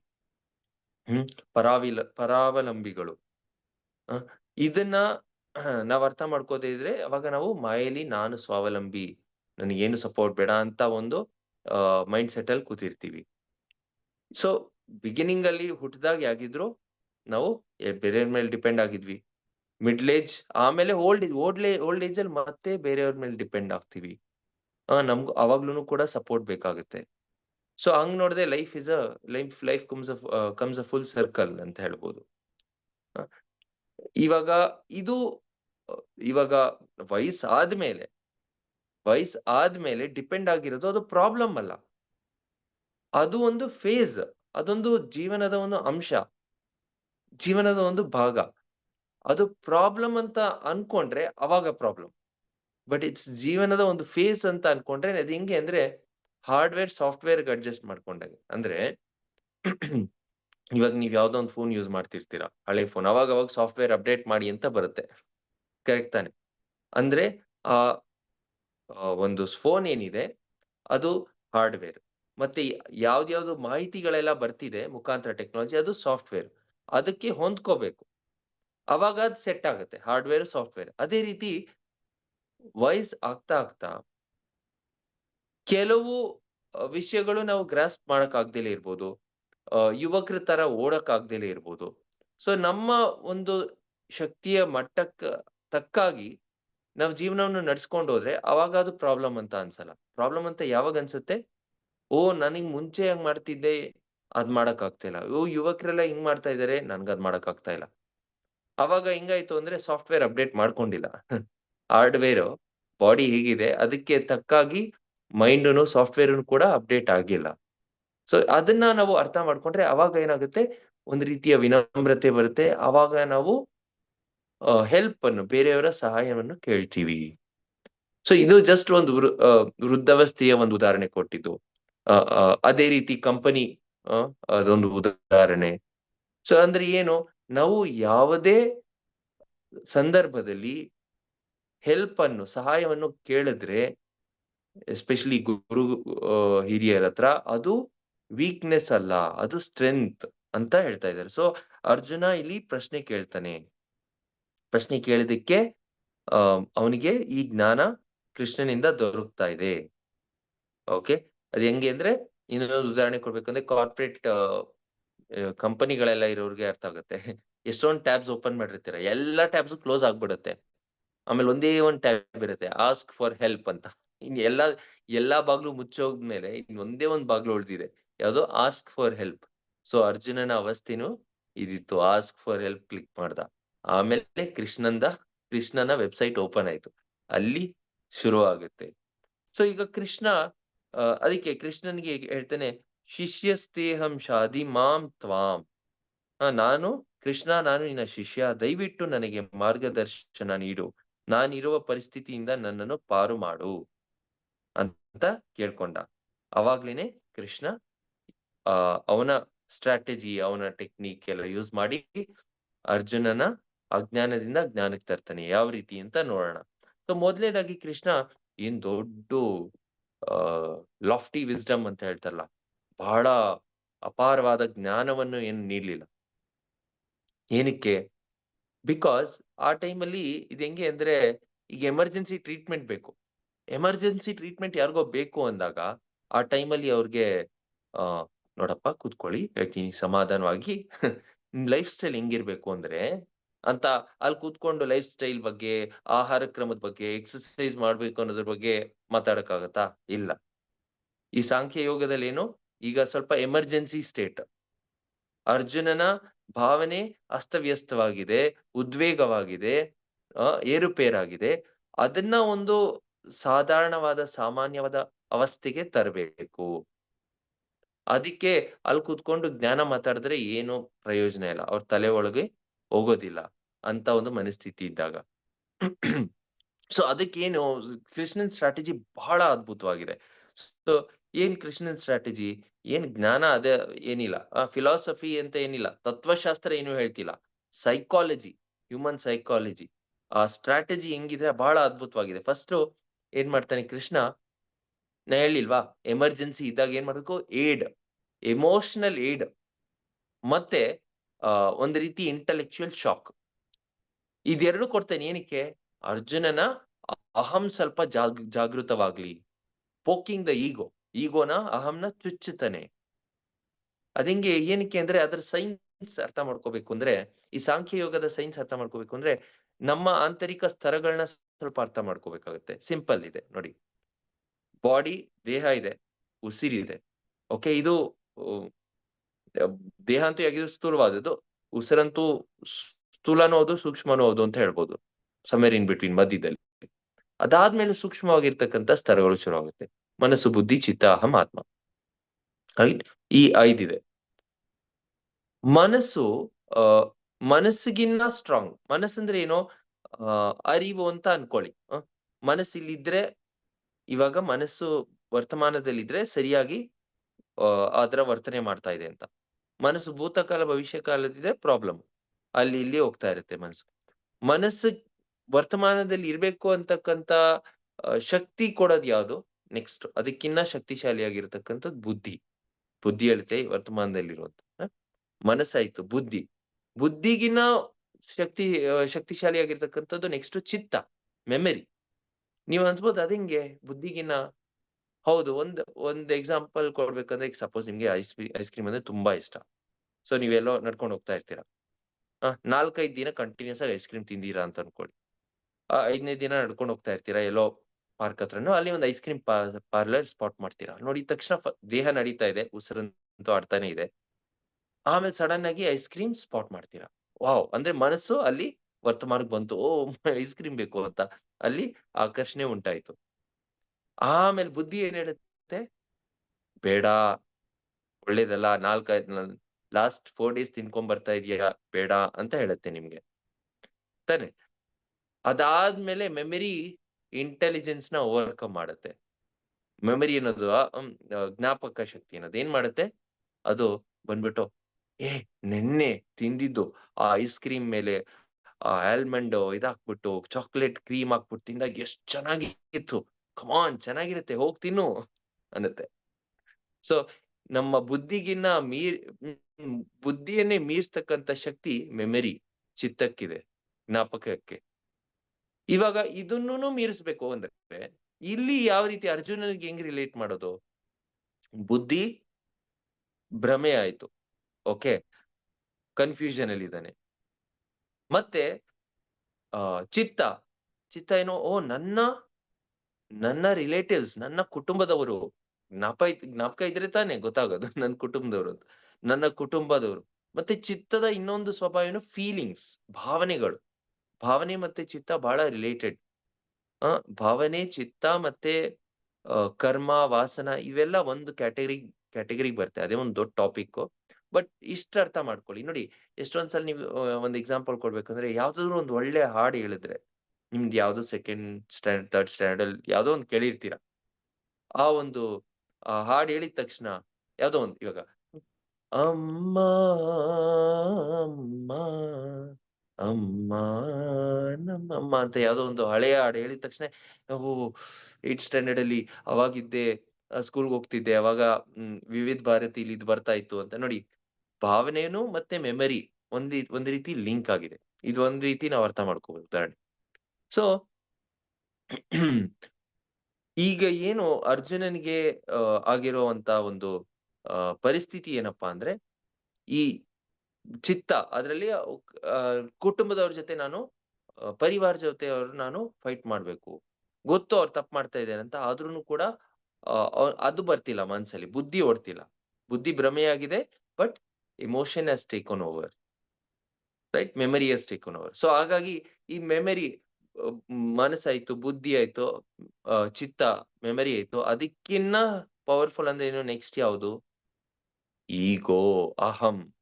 ಹ್ಮ್. ಪರಾವಿಲ ಪರಾವಲಂಬಿಗಳು. ಇದನ್ನ ನಾವ್ ಅರ್ಥ ಮಾಡ್ಕೋದೇ ಇದ್ರೆ ಅವಾಗ ನಾವು ಮಾಯಲಿ ನಾನು ಸ್ವಾವಲಂಬಿ ನನಗೇನು ಸಪೋರ್ಟ್ ಬೇಡ ಅಂತ ಒಂದು ಮೈಂಡ್ ಸೆಟ್ ಅಲ್ಲಿ ಕೂತಿರ್ತೀವಿ. ಸೊ ಬಿಗಿನಿಂಗ್ ಅಲ್ಲಿ ಹುಟ್ಟಿದಾಗ ಯಾಗಿದ್ರು ನಾವು ಬೇರೆಯವ್ರ ಮೇಲೆ ಡಿಪೆಂಡ್ ಆಗಿದ್ವಿ. ಮಿಡ್ಲ್ ಏಜ್ ಆಮೇಲೆ ಓಲ್ಡ್ ಓಲ್ಡ್ ಓಲ್ಡ್ ಏಜ್ ಅಲ್ಲಿ ಮತ್ತೆ ಬೇರೆಯವ್ರ ಮೇಲೆ ಡಿಪೆಂಡ್ ಆಗ್ತೀವಿ. ನಮ್ಗೂ ಅವಾಗ್ಲೂ ಕೂಡ ಸಪೋರ್ಟ್ ಬೇಕಾಗುತ್ತೆ. ಸೊ ಹಂಗ್ ನೋಡಿದ್ರೆ life is a life life comes comes a full circle ಅಂತ ಹೇಳ್ಬೋದು. ಇವಾಗ ಇದು, ಇವಾಗ ವಯಸ್ ಆದ್ಮೇಲೆ ಡಿಪೆಂಡ್ ಆಗಿರೋದು ಅದು ಪ್ರಾಬ್ಲಮ್ ಅಲ್ಲ. ಅದು ಒಂದು ಫೇಸ್ ಅದೊಂದು ಜೀವನದ ಒಂದು ಅಂಶ, ಜೀವನದ ಒಂದು ಭಾಗ. ಅದು ಪ್ರಾಬ್ಲಮ್ ಅಂತ ಅನ್ಕೊಂಡ್ರೆ ಅವಾಗ ಪ್ರಾಬ್ಲಮ್ ಬಟ್ ಇಟ್ಸ್ ಜೀವನದ ಒಂದು ಫೇಸ್ ಅಂತ ಅನ್ಕೊಂಡ್ರೆ ಅದು ಹೆಂಗೆ ಅಂದ್ರೆ ಹಾರ್ಡ್ವೇರ್ ಸಾಫ್ಟ್ವೇರ್ ಅಡ್ಜಸ್ಟ್ ಮಾಡ್ಕೊಂಡಾಗ. ಅಂದ್ರೆ ಇವಾಗ ನೀವ್ ಯಾವ್ದೋ ಒಂದು ಫೋನ್ ಯೂಸ್ ಮಾಡ್ತಿರ್ತೀರಾ. ಹಳೆ ಫೋನ್ ಅವಾಗ ಅವಾಗ ಸಾಫ್ಟ್ವೇರ್ ಅಪ್ಡೇಟ್ ಮಾಡಿ ಅಂತ ಬರುತ್ತೆ. ಕರೆಕ್ಟ್ ತಾನೆ? ಅಂದ್ರೆ, ಆ ಒಂದು ಫೋನ್ ಏನಿದೆ, ಅದು ಹಾರ್ಡ್ವೇರ್ ಮತ್ತೆ ಯಾವ್ದ್ಯಾವ್ದು ಮಾಹಿತಿಗಳೆಲ್ಲ ಬರ್ತಿದೆ, ಮುಖಾಂತರ ಟೆಕ್ನಾಲಜಿ ಅದು ಸಾಫ್ಟ್ವೇರ್ ಅದಕ್ಕೆ ಹೊಂದ್ಕೋಬೇಕು. ಅವಾಗ ಅದು ಸೆಟ್ ಆಗುತ್ತೆ ಹಾರ್ಡ್ವೇರ್ ಸಾಫ್ಟ್ವೇರ್ ಅದೇ ರೀತಿ ವಯಸ್ ಆಗ್ತಾ ಆಗ್ತಾ ಕೆಲವು ವಿಷಯಗಳು ನಾವು ಗ್ರಾಸ್ಪ್ ಮಾಡಕ್ ಆಗ್ದೇಲೆ ಇರ್ಬೋದು. ಯುವಕರ ತರ ಓಡಕ್ ಇರ್ಬೋದು. ಸೊ, ನಮ್ಮ ಒಂದು ಶಕ್ತಿಯ ಮಟ್ಟಕ್ಕ, ತಕ್ಕಾಗಿ ನಾವು ಜೀವನವನ್ನು ನಡ್ಸ್ಕೊಂಡು ಹೋದ್ರೆ ಅವಾಗ ಅದು ಪ್ರಾಬ್ಲಮ್ ಅಂತ ಅನ್ಸಲ್ಲ. ಪ್ರಾಬ್ಲಮ್ ಅಂತ ಯಾವಾಗ ಅನ್ಸುತ್ತೆ? ಓ ನನಗ್ ಮುಂಚೆ ಹಂಗ್ ಮಾಡ್ತಿದ್ದೆ, ಅದ್ ಮಾಡಕ್ ಆಗ್ತಿಲ್ಲ. ಓ, ಯುವಕರೆಲ್ಲ ಹಿಂಗ್ ಮಾಡ್ತಾ ಇದಾರೆ, ನನ್ಗ ಅದ್ ಮಾಡಕ್ ಆಗ್ತಾ ಇಲ್ಲ. ಅವಾಗ ಹಿಂಗಾಯ್ತು ಅಂದ್ರೆ ಸಾಫ್ಟ್‌ವೇರ್ ಅಪ್ಡೇಟ್ ಮಾಡ್ಕೊಂಡಿಲ್ಲ. ಹಾರ್ಡ್‌ವೇರು, ಬಾಡಿ ಹೇಗಿದೆ, ಅದಕ್ಕೆ ತಕ್ಕಾಗಿ ಮೈಂಡುನು ಸಾಫ್ಟ್ವೇರ್ ಕೂಡ ಅಪ್ಡೇಟ್ ಆಗಿಲ್ಲ. ಸೊ ಅದನ್ನ ನಾವು ಅರ್ಥ ಮಾಡ್ಕೊಂಡ್ರೆ ಅವಾಗ ಏನಾಗುತ್ತೆ ಒಂದ್ ರೀತಿಯ ವಿನಮ್ರತೆ ಬರುತ್ತೆ. ಅವಾಗ ನಾವು ಹೆಲ್ಪ್ ಅನ್ನು ಬೇರೆಯವರ ಸಹಾಯವನ್ನು ಕೇಳ್ತೀವಿ. ಸೊ ಇದು ಜಸ್ಟ್ ಒಂದು ವೃದ್ಧಾವಸ್ಥೆಯ ಒಂದು ಉದಾಹರಣೆ ಕೊಟ್ಟಿದ್ದು. ಅದೇ ರೀತಿ ಕಂಪನಿ ಅದೊಂದು ಉದಾಹರಣೆ. ಸೊ ಅಂದ್ರೆ ಏನು ನಾವು ಯಾವುದೇ ಸಂದರ್ಭದಲ್ಲಿ ಹೆಲ್ಪ್ ಅನ್ನು ಸಹಾಯವನ್ನು ಕೇಳಿದ್ರೆ ಎಸ್ಪೆಷಲಿ ಗುರು ಹಿರಿಯರ ಹತ್ರ ಅದು ವೀಕ್ನೆಸ್ ಅಲ್ಲ, ಅದು ಸ್ಟ್ರೆಂತ್ ಅಂತ ಹೇಳ್ತಾ ಇದ್ದಾರೆ. ಸೊ ಅರ್ಜುನ ಇಲ್ಲಿ ಪ್ರಶ್ನೆ ಕೇಳ್ತಾನೆ. ಪ್ರಶ್ನೆ ಕೇಳಿದಕ್ಕೆ ಅವನಿಗೆ ಈ ಜ್ಞಾನ ಕೃಷ್ಣನಿಂದ ದೊರಕ್ತಾ ಇದೆ. ಓಕೆ ಅದ್ ಹೆಂಗೆ ಅಂದ್ರೆ, ಇನ್ನೊಂದು ಉದಾಹರಣೆ ಕೊಡ್ಬೇಕಂದ್ರೆ ಕಾರ್ಪೊರೇಟ್ ಕಂಪನಿಗಳೆಲ್ಲ ಇರೋರಿಗೆ ಅರ್ಥ ಆಗುತ್ತೆ. ಎಷ್ಟೊಂದು ಟ್ಯಾಬ್ಸ್ ಓಪನ್ ಮಾಡಿರ್ತೀರ, ಎಲ್ಲಾ ಟ್ಯಾಬ್ಸ್ ಕ್ಲೋಸ್ ಆಗ್ಬಿಡುತ್ತೆ. ಆಮೇಲೆ ಒಂದೇ ಒಂದ್ ಟ್ಯಾಬ್ ಇರುತ್ತೆ, ಆಸ್ಕ್ ಫಾರ್ ಹೆಲ್ಪ್ ಅಂತ. ಇನ್ ಎಲ್ಲಾ ಎಲ್ಲಾ ಬಾಗ್ಲು ಮುಚ್ಚೋದ್ಮೇಲೆ ಇನ್ ಒಂದೇ ಒಂದ್ ಬಾಗ್ಲು ಉಳ್ದಿದೆ. ಯಾವ್ದು ಆಸ್ಕ್ ಫಾರ್ ಹೆಲ್ಪ್. ಸೊ ಅರ್ಜುನನ ಅವಸ್ಥೆನೂ ಇದಿತ್ತು, ಆಸ್ಕ್ ಫಾರ್ ಹೆಲ್ಪ್ ಕ್ಲಿಕ್ ಮಾಡ್ದ. ಆಮೇಲೆ ಕೃಷ್ಣಂದ, ಕೃಷ್ಣನ ವೆಬ್ಸೈಟ್ ಓಪನ್ ಆಯ್ತು. ಅಲ್ಲಿ ಶುರು ಆಗುತ್ತೆ. ಸೊ ಈಗ ಕೃಷ್ಣ ಅದಕ್ಕೆ ಕೃಷ್ಣನಿಗೆ ಹೇಳ್ತಾನೆ ಶಿಷ್ಯಸ್ತೇಹಂ ಶಾದಿ ಮಾಂ ತ್ವಾಂ. ನಾನು, ಕೃಷ್ಣ, ನಾನು ನಿನ್ನ ಶಿಷ್ಯ, ದಯವಿಟ್ಟು ನನಗೆ ಮಾರ್ಗದರ್ಶನ ನೀಡು. ನಾನಿರುವ ಪರಿಸ್ಥಿತಿಯಿಂದ ನನ್ನನ್ನು ಪಾರು ಮಾಡು ಅಂತ ಕೇಳ್ಕೊಂಡ. ಅವಾಗ್ಲೇನೆ ಕೃಷ್ಣ, ಆ, ಅವನ ಸ್ಟ್ರಾಟಜಿ ಅವನ ಟೆಕ್ನಿಕ್ ಎಲ್ಲ ಯೂಸ್ ಮಾಡಿ ಅರ್ಜುನನ ಅಜ್ಞಾನದಿಂದ ಜ್ಞಾನಕ್ಕೆ ತರ್ತಾನೆ ಯಾವ ರೀತಿ ಅಂತ ನೋಡೋಣ. ಸೊ ಮೊದಲನೇದಾಗಿ ಕೃಷ್ಣ ಏನ್ ದೊಡ್ಡ ಲಾಫ್ಟಿ ವಿಸ್ಡಮ್ ಅಂತ ಹೇಳ್ತಾರಲ್ಲ, ಬಹಳ ಅಪಾರವಾದ ಜ್ಞಾನವನ್ನು ಏನು ನೀಡ್ಲಿಲ್ಲ. ಏನಕ್ಕೆ? ಬಿಕಾಸ್ ಆ ಟೈಮಲ್ಲಿ ಇದು ಹೆಂಗೆ ಅಂದ್ರೆ ಈಗ ಎಮರ್ಜೆನ್ಸಿ ಟ್ರೀಟ್ಮೆಂಟ್ ಬೇಕು. ಎಮರ್ಜೆನ್ಸಿ ಟ್ರೀಟ್ಮೆಂಟ್ ಯಾರಿಗೋ ಬೇಕು ಅಂದಾಗ ಆ ಟೈಮಲ್ಲಿ ಅವ್ರಿಗೆ, ಆ, ನೋಡಪ್ಪ, ಕೂತ್ಕೊಳ್ಳಿ, ಹೇಳ್ತೀನಿ ಸಮಾಧಾನವಾಗಿ ಲೈಫ್ ಸ್ಟೈಲ್ ಹೆಂಗಿರ್ಬೇಕು ಅಂದ್ರೆ ಅಂತ ಅಲ್ಲಿ ಕೂತ್ಕೊಂಡು ಲೈಫ್ ಸ್ಟೈಲ್ ಬಗ್ಗೆ, ಆಹಾರ ಕ್ರಮದ ಬಗ್ಗೆ ಎಕ್ಸಸೈಸ್ ಮಾಡ್ಬೇಕು ಅನ್ನೋದ್ರ ಬಗ್ಗೆ ಮಾತಾಡಕ್ಕಾಗತ್ತಾ? ಇಲ್ಲ. ಈ ಸಾಂಖ್ಯ ಯೋಗದಲ್ಲಿ ಏನು ಈಗ ಸ್ವಲ್ಪ ಎಮರ್ಜೆನ್ಸಿ ಸ್ಟೇಟ್. ಅರ್ಜುನನ ಭಾವನೆ ಅಸ್ತವ್ಯಸ್ತವಾಗಿದೆ, ಉದ್ವೇಗವಾಗಿದೆ, ಏರುಪೇರಾಗಿದೆ. ಅದನ್ನ ಒಂದು ಸಾಧಾರಣವಾದ ಸಾಮಾನ್ಯವಾದ ಅವಸ್ಥೆಗೆ ತರಬೇಕು. ಅದಕ್ಕೆ ಅಲ್ಲಿ ಕೂತ್ಕೊಂಡು ಜ್ಞಾನ ಮಾತಾಡಿದ್ರೆ ಏನು ಪ್ರಯೋಜನ ಇಲ್ಲ. ಅವ್ರ ತಲೆ ಒಳಗೆ ಹೋಗೋದಿಲ್ಲ. ಅಂತ ಒಂದು ಮನಸ್ಥಿತಿ ಇದ್ದಾಗ. ಸೊ ಅದಕ್ಕೇನು ಕೃಷ್ಣನ್ ಸ್ಟ್ರಾಟಜಿ ಬಹಳ ಅದ್ಭುತವಾಗಿದೆ. ಸೊ ಏನ್ ಕೃಷ್ಣನ್ ಸ್ಟ್ರಾಟಜಿ ಏನ್ ಜ್ಞಾನ ಅದೇ ಏನಿಲ್ಲ. ಫಿಲಾಸಫಿ ಅಂತ ಏನಿಲ್ಲ. ತತ್ವಶಾಸ್ತ್ರ ಏನು ಹೇಳ್ತಿಲ್ಲ. ಸೈಕಾಲಜಿ ಹ್ಯೂಮನ್ ಸೈಕಾಲಜಿ ಆ ಸ್ಟ್ರಾಟಜಿ ಹೆಂಗಿದ್ರೆ ಬಹಳ ಅದ್ಭುತವಾಗಿದೆ. ಫಸ್ಟ್ ಏನ್ ಮಾಡ್ತಾನೆ ಕೃಷ್ಣ ನಾ ಹೇಳಿಲ್ವಾ ಎಮರ್ಜೆನ್ಸಿ ಇದ್ದಾಗ ಏನ್ ಮಾಡ್ಬೇಕು ಏಡ್ ಎಮೋಷನಲ್ ಏಡ್ ಮತ್ತೆ ಒಂದ್ ರೀತಿ ಇಂಟಲೆಕ್ಚುಯಲ್ ಶಾಕ್. ಇದೆರಡು ಕೊಡ್ತಾನೆ ಏನಕ್ಕೆ ಅರ್ಜುನನ ಅಹಂ ಸ್ವಲ್ಪ ಜಾಗ್, ಜಾಗೃತವಾಗ್ಲಿ. ಪೋಕಿಂಗ್ ದ ಈಗೋ ಈಗೋನ ಅಹಂನ ಚುಚ್ಚುತ್ತಾನೆ. ಅದಂಗೆ ಏನಕ್ಕೆ ಅಂದ್ರೆ ಅದ್ರ ಸೈನ್ಸ್ ಅರ್ಥ ಮಾಡ್ಕೋಬೇಕು ಅಂದ್ರೆ, ಈ ಸಾಂಖ್ಯ ಯೋಗದ ಸೈನ್ಸ್ ಅರ್ಥ ಮಾಡ್ಕೋಬೇಕು ಅಂದ್ರೆ, ನಮ್ಮ ಆಂತರಿಕ ಸ್ತರಗಳನ್ನ ಸ್ವಲ್ಪ ಅರ್ಥ ಮಾಡ್ಕೋಬೇಕಾಗುತ್ತೆ. ಸಿಂಪಲ್ ಇದೆ, ನೋಡಿ. ಬಾಡಿ, ದೇಹ ಇದೆ. ಉಸಿರಿದೆ. ಓಕೆ, ಇದು ದೇಹ ಅಂತೂ ಯಾಕೆ ಸ್ಥೂಲವಾದದ್ದು. ಉಸಿರಂತೂ ಸ್ಥೂಲನೂ ಹೌದು, ಸೂಕ್ಷ್ಮನೂ ಹೌದು ಅಂತ ಹೇಳ್ಬೋದು. ಸಮೇರ್ ಇನ್ ಬಿಟ್ವೀನ್ ಮಧ್ಯದಲ್ಲಿ. ಅದಾದ್ಮೇಲೆ ಸೂಕ್ಷ್ಮವಾಗಿರ್ತಕ್ಕಂಥ ಸ್ತರಗಳು ಶುರುವಾಗುತ್ತೆ. ಮನಸ್ಸು, ಬುದ್ಧಿ, ಚಿತ್ತ, ಅಹಂ, ಆತ್ಮ. ಈ ಐದಿದೆ. ಮನಸ್ಸು ಅಹ್ ಮನಸ್ಸಿಗಿನ್ನ ಸ್ಟ್ರಾಂಗ್. ಮನಸ್ಸಂದ್ರೆ ಏನೋ ಅರಿವು ಅಂತ ಅನ್ಕೊಳ್ಳಿ. ಮನಸ್ಸಿಲ್ಲಿದ್ರೆ ಇವಾಗ ಮನಸ್ಸು ವರ್ತಮಾನದಲ್ಲಿದ್ರೆ ಸರಿಯಾಗಿ ಅದರ ವರ್ತನೆ ಮಾಡ್ತಾ ಇದೆ ಅಂತ. ಮನಸ್ಸು ಭೂತಕಾಲ ಭವಿಷ್ಯ ಕಾಲದಿದ್ರೆ ಪ್ರಾಬ್ಲಮ್. ಅಲ್ಲಿ ಇಲ್ಲಿ ಹೋಗ್ತಾ ಇರುತ್ತೆ ಮನಸ್ಸು. ಮನಸ್ಸು ವರ್ತಮಾನದಲ್ಲಿ ಇರ್ಬೇಕು ಅಂತಕ್ಕಂತ ಶಕ್ತಿ ಕೊಡೋದ್ ಯಾವ್ದು? ನೆಕ್ಸ್ಟ್ ಅದಕ್ಕಿನ್ನ ಶಕ್ತಿಶಾಲಿಯಾಗಿರ್ತಕ್ಕಂಥದ್ದು ಬುದ್ಧಿ. ಬುದ್ಧಿ ಹೇಳ್ತೆ ವರ್ತಮಾನದಲ್ಲಿರುವಂತ. ಮನಸ್ಸಾಯ್ತು, ಬುದ್ಧಿ. ಬುದ್ಧಿಗಿನ್ನ ಶಕ್ತಿ ಶಕ್ತಿಶಾಲಿ ಶಕ್ತಿಶಾಲಿಯಾಗಿರ್ತಕ್ಕಂಥದ್ದು ನೆಕ್ಸ್ಟ್ ಚಿತ್ತ ಮೆಮರಿ. ನೀವ್ ಅನ್ಸ್ಬೋದು ಅದೆಂಗೆ ಬುದ್ಧಿಗಿನ್ನ, ಹೌದು, ಒಂದ್ ಒಂದ್ ಎಕ್ಸಾಂಪಲ್ ಕೊಡ್ಬೇಕಂದ್ರೆ, ಈಗ ಸಪೋಸ್ ನಿಮ್ಗೆ ಐಸ್ ಐಸ್ ಕ್ರೀಮ್ ಅಂದ್ರೆ ತುಂಬಾ ಇಷ್ಟ. ಸೊ ನೀವೆಲ್ಲೋ ನಡ್ಕೊಂಡು ಹೋಗ್ತಾ ಇರ್ತೀರಾ. ಆ ನಾಲ್ಕೈದು ದಿನ ಕಂಟಿನ್ಯೂಸ್ ಆಗಿ ಐಸ್ ಕ್ರೀಮ್ ತಿಂದೀರಾ ಅಂತ ಅನ್ಕೊಳ್ಳಿ. ಆ, ಐದನೇ ದಿನ ನಡ್ಕೊಂಡು ಹೋಗ್ತಾ ಇರ್ತೀರಾ, ಎಲ್ಲೋ ಪಾರ್ಕ್ ಹತ್ರನೋ ಅಲ್ಲಿ ಒಂದು ಐಸ್ ಕ್ರೀಮ್ ಪಾರ್ಲರ್ ಸ್ಪಾಟ್ ಮಾಡ್ತೀರಾ. ನೋಡಿ ತಕ್ಷಣ ದೇಹ ನಡೀತಾ ಇದೆ. ಉಸಿರಂತೂ ಆಡ್ತಾನೆ ಇದೆ. ಆಮೇಲೆ ಸಡನ್ ಆಗಿ ಐಸ್ ಕ್ರೀಮ್ ಸ್ಪಾಟ್ ಮಾಡ್ತೀರಾ. ವಾವ್! ಅಂದ್ರೆ ಮನಸ್ಸು ಅಲ್ಲಿ ವರ್ತಮಾನಕ್ಕೆ ಬಂತು. ಓ ಐಸ್ ಕ್ರೀಮ್ ಬೇಕು ಅಂತ. ಅಲ್ಲಿ ಆಕರ್ಷಣೆ ಉಂಟಾಯ್ತು. ಆಮೇಲೆ ಬುದ್ಧಿ ಏನ್ ಹೇಳುತ್ತೆ? ಬೇಡ. ಒಳ್ಳೇದಲ್ಲ. 4 5 ಲಾಸ್ಟ್ ಫೋರ್ ಡೇಸ್ ತಿನ್ಕೊಂಡ್ ಬರ್ತಾ ಇದೀಯಾ, ಬೇಡ ಅಂತ ಹೇಳುತ್ತೆ ನಿಮ್ಗೆ. ತಾನೆ? ಅದಾದ್ಮೇಲೆ ಮೆಮರಿ ಇಂಟೆಲಿಜೆನ್ಸ್‌ನ ಓವರ್‌ಕಮ್ ಮಾಡುತ್ತೆ. ಮೆಮರಿ ಅನ್ನೋದು ಜ್ಞಾಪಕ ಶಕ್ತಿ ಅನ್ನೋದು ಏನ್ ಮಾಡುತ್ತೆ? ಅದು ಬಂದ್ಬಿಟ್ಟು, ಏ ನೆನ್ನೆ ತಿಂದಿದ್ದು ಆ ಐಸ್ ಕ್ರೀಮ್ ಮೇಲೆ ಆ ಆಲ್ಮಂಡ್ ಇದಾಕ್ಬಿಟ್ಟು ಚಾಕ್ಲೇಟ್ ಕ್ರೀಮ್ ಹಾಕ್ಬಿಟ್ಟು ತಿಂದಾಗ ಎಷ್ಟ್ ಚೆನ್ನಾಗಿತ್ತು. ಕಮ್ ಆನ್ ಚೆನ್ನಾಗಿರುತ್ತೆ ಹೋಗ್ ತಿನ್ನು ಅನ್ನುತ್ತೆ. ಸೊ ನಮ್ಮ ಬುದ್ಧಿಗಿನ್ನ ಮೀರ್ ಬುದ್ಧಿಯನ್ನೇ ಮೀರ್ಸ್ತಕ್ಕಂತ ಶಕ್ತಿ ಮೆಮರಿ ಚಿತ್ತಕ್ಕಿದೆ. ಜ್ಞಾಪಕಕ್ಕೆ. ಇವಾಗ ಇದನ್ನೂನು ಮೀರಿಸ್ಬೇಕು ಅಂದ್ರೆ, ಇಲ್ಲಿ ಯಾವ ರೀತಿ ಅರ್ಜುನನಿಗೆ ಹೆಂಗ್ ರಿಲೇಟ್ ಮಾಡೋದು? ಬುದ್ಧಿ ಭ್ರಮೆ ಆಯ್ತು. ಓಕೆ. ಕನ್ಫ್ಯೂಷನ್ ಅಲ್ಲಿ ಇದ್ದಾನೆ ಮತ್ತೆ ಆ ಚಿತ್ತ, ಚಿತ್ತ ಏನೋ ಓ ನನ್ನ ನನ್ನ ರಿಲೇಟಿವ್ಸ್, ನನ್ನ ಕುಟುಂಬದವರು ಜ್ಞಾಪ ಜ್ಞಾಪಕ ಇದ್ರೆ ತಾನೇ ಗೊತ್ತಾಗೋದು ನನ್ನ ಕುಟುಂಬದವರು. ನನ್ನ ಕುಟುಂಬದವರು. ಮತ್ತೆ ಚಿತ್ತದ ಇನ್ನೊಂದು ಸ್ವಭಾವ ಏನು? ಫೀಲಿಂಗ್ಸ್ ಭಾವನೆಗಳು. ಭಾವನೆ ಮತ್ತೆ ಚಿತ್ತ ಬಹಳ ರಿಲೇಟೆಡ್. ಆ ಭಾವನೆ, ಚಿತ್ತ ಮತ್ತೆ ಕರ್ಮ, ವಾಸನ ಇವೆಲ್ಲ ಒಂದು ಕ್ಯಾಟಗರಿ ಕ್ಯಾಟಗರಿಗ್ ಬರ್ತೆ ಅದೇ ಒಂದು ದೊಡ್ಡ ಟಾಪಿಕ್ ಬಟ್ ಇಷ್ಟ ಅರ್ಥ ಮಾಡ್ಕೊಳ್ಳಿ. ನೋಡಿ ಎಷ್ಟೊಂದ್ಸಲ ನೀವು ಒಂದು ಎಕ್ಸಾಂಪಲ್ ಕೊಡ್ಬೇಕಂದ್ರೆ ಯಾವ್ದಾದ್ರು ಒಂದ್ ಒಳ್ಳೆ ಹಾಡ್ ಹೇಳಿದ್ರೆ, ನಿಮ್ದು ಯಾವ್ದೋ ಸೆಕೆಂಡ್ ಸ್ಟ್ಯಾಂಡರ್ಡ್, ಥರ್ಡ್ ಸ್ಟ್ಯಾಂಡರ್ಡ್ ಅಲ್ಲಿ ಯಾವ್ದೋ ಒಂದ್ ಕೇಳಿರ್ತೀರ. ಆ ಒಂದು ಹಾಡ್ ಹೇಳಿದ ತಕ್ಷಣ ಯಾವ್ದೋ ಒಂದು ಇವಾಗ ಅಮ್ಮ ಅಮ್ಮ ನಮ್ಮಮ್ಮ ಅಂತ ಯಾವ್ದೋ ಒಂದು ಹಳೆಯ ಹಾಡು ಹೇಳಿದ ತಕ್ಷಣ ಓಹ್! 8th ಸ್ಟ್ಯಾಂಡರ್ಡ್ ಅಲ್ಲಿ ಅವಾಗಿದ್ದೆ ಸ್ಕೂಲ್‌ಗೆ ಹೋಗ್ತಿದ್ದೆ. ಅವಾಗ ಹ್ಮ್ ವಿವಿಧ ಭಾರತಿಲಿ ಇದ್ ಬರ್ತಾ ಇತ್ತು ಅಂತ ನೋಡಿ. ಭಾವನೆನು ಮತ್ತೆ ಮೆಮರಿ ಒಂದ್ ಒಂದ್ ರೀತಿ ಲಿಂಕ್ ಆಗಿದೆ. ಇದು ಒಂದ್ ರೀತಿ ನಾವ್ ಅರ್ಥ ಮಾಡ್ಕೋಬಹುದು ಉದಾಹರಣೆ. ಸೊ ಈಗ ಏನು ಅರ್ಜುನನಿಗೆ ಆಗಿರೋ ಅಂತ ಒಂದು ಪರಿಸ್ಥಿತಿ ಏನಪ್ಪಾ ಅಂದ್ರೆ, ಈ ಚಿತ್ತ ಅದರಲ್ಲಿ ಕುಟುಂಬದವ್ರ ಜೊತೆ ನಾನು ಪರಿವಾರ ಜೊತೆ ಅವ್ರು ನಾನು ಫೈಟ್ ಮಾಡ್ಬೇಕು. ಗೊತ್ತು ಅವ್ರು ತಪ್ಪು ಮಾಡ್ತಾ ಇದ್ದಾರೆ ಅಂತ ಆದ್ರೂ ಕೂಡ ಅದು ಬರ್ತಿಲ್ಲ ಮನ್ಸಲ್ಲಿ. ಬುದ್ಧಿ ಓಡ್ತಿಲ್ಲ. ಬುದ್ಧಿ ಭ್ರಮೆಯಾಗಿದೆ. But emotion has taken over. Right? Memory has taken over. So ಹಾಗಾಗಿ ಈ ಮೆಮರಿ ಮನಸ್ಸಾಯ್ತು, ಬುದ್ಧಿ ಆಯ್ತು, ಚಿತ್ತ, ಮೆಮರಿ ಆಯ್ತು. ಅದಕ್ಕಿನ್ನ ಪವರ್‌ಫುಲ್ ಅಂದ್ರೆ ಏನು ನೆಕ್ಸ್ಟ್ ಯಾವುದು ಈಗೋ, ಅಹಂ.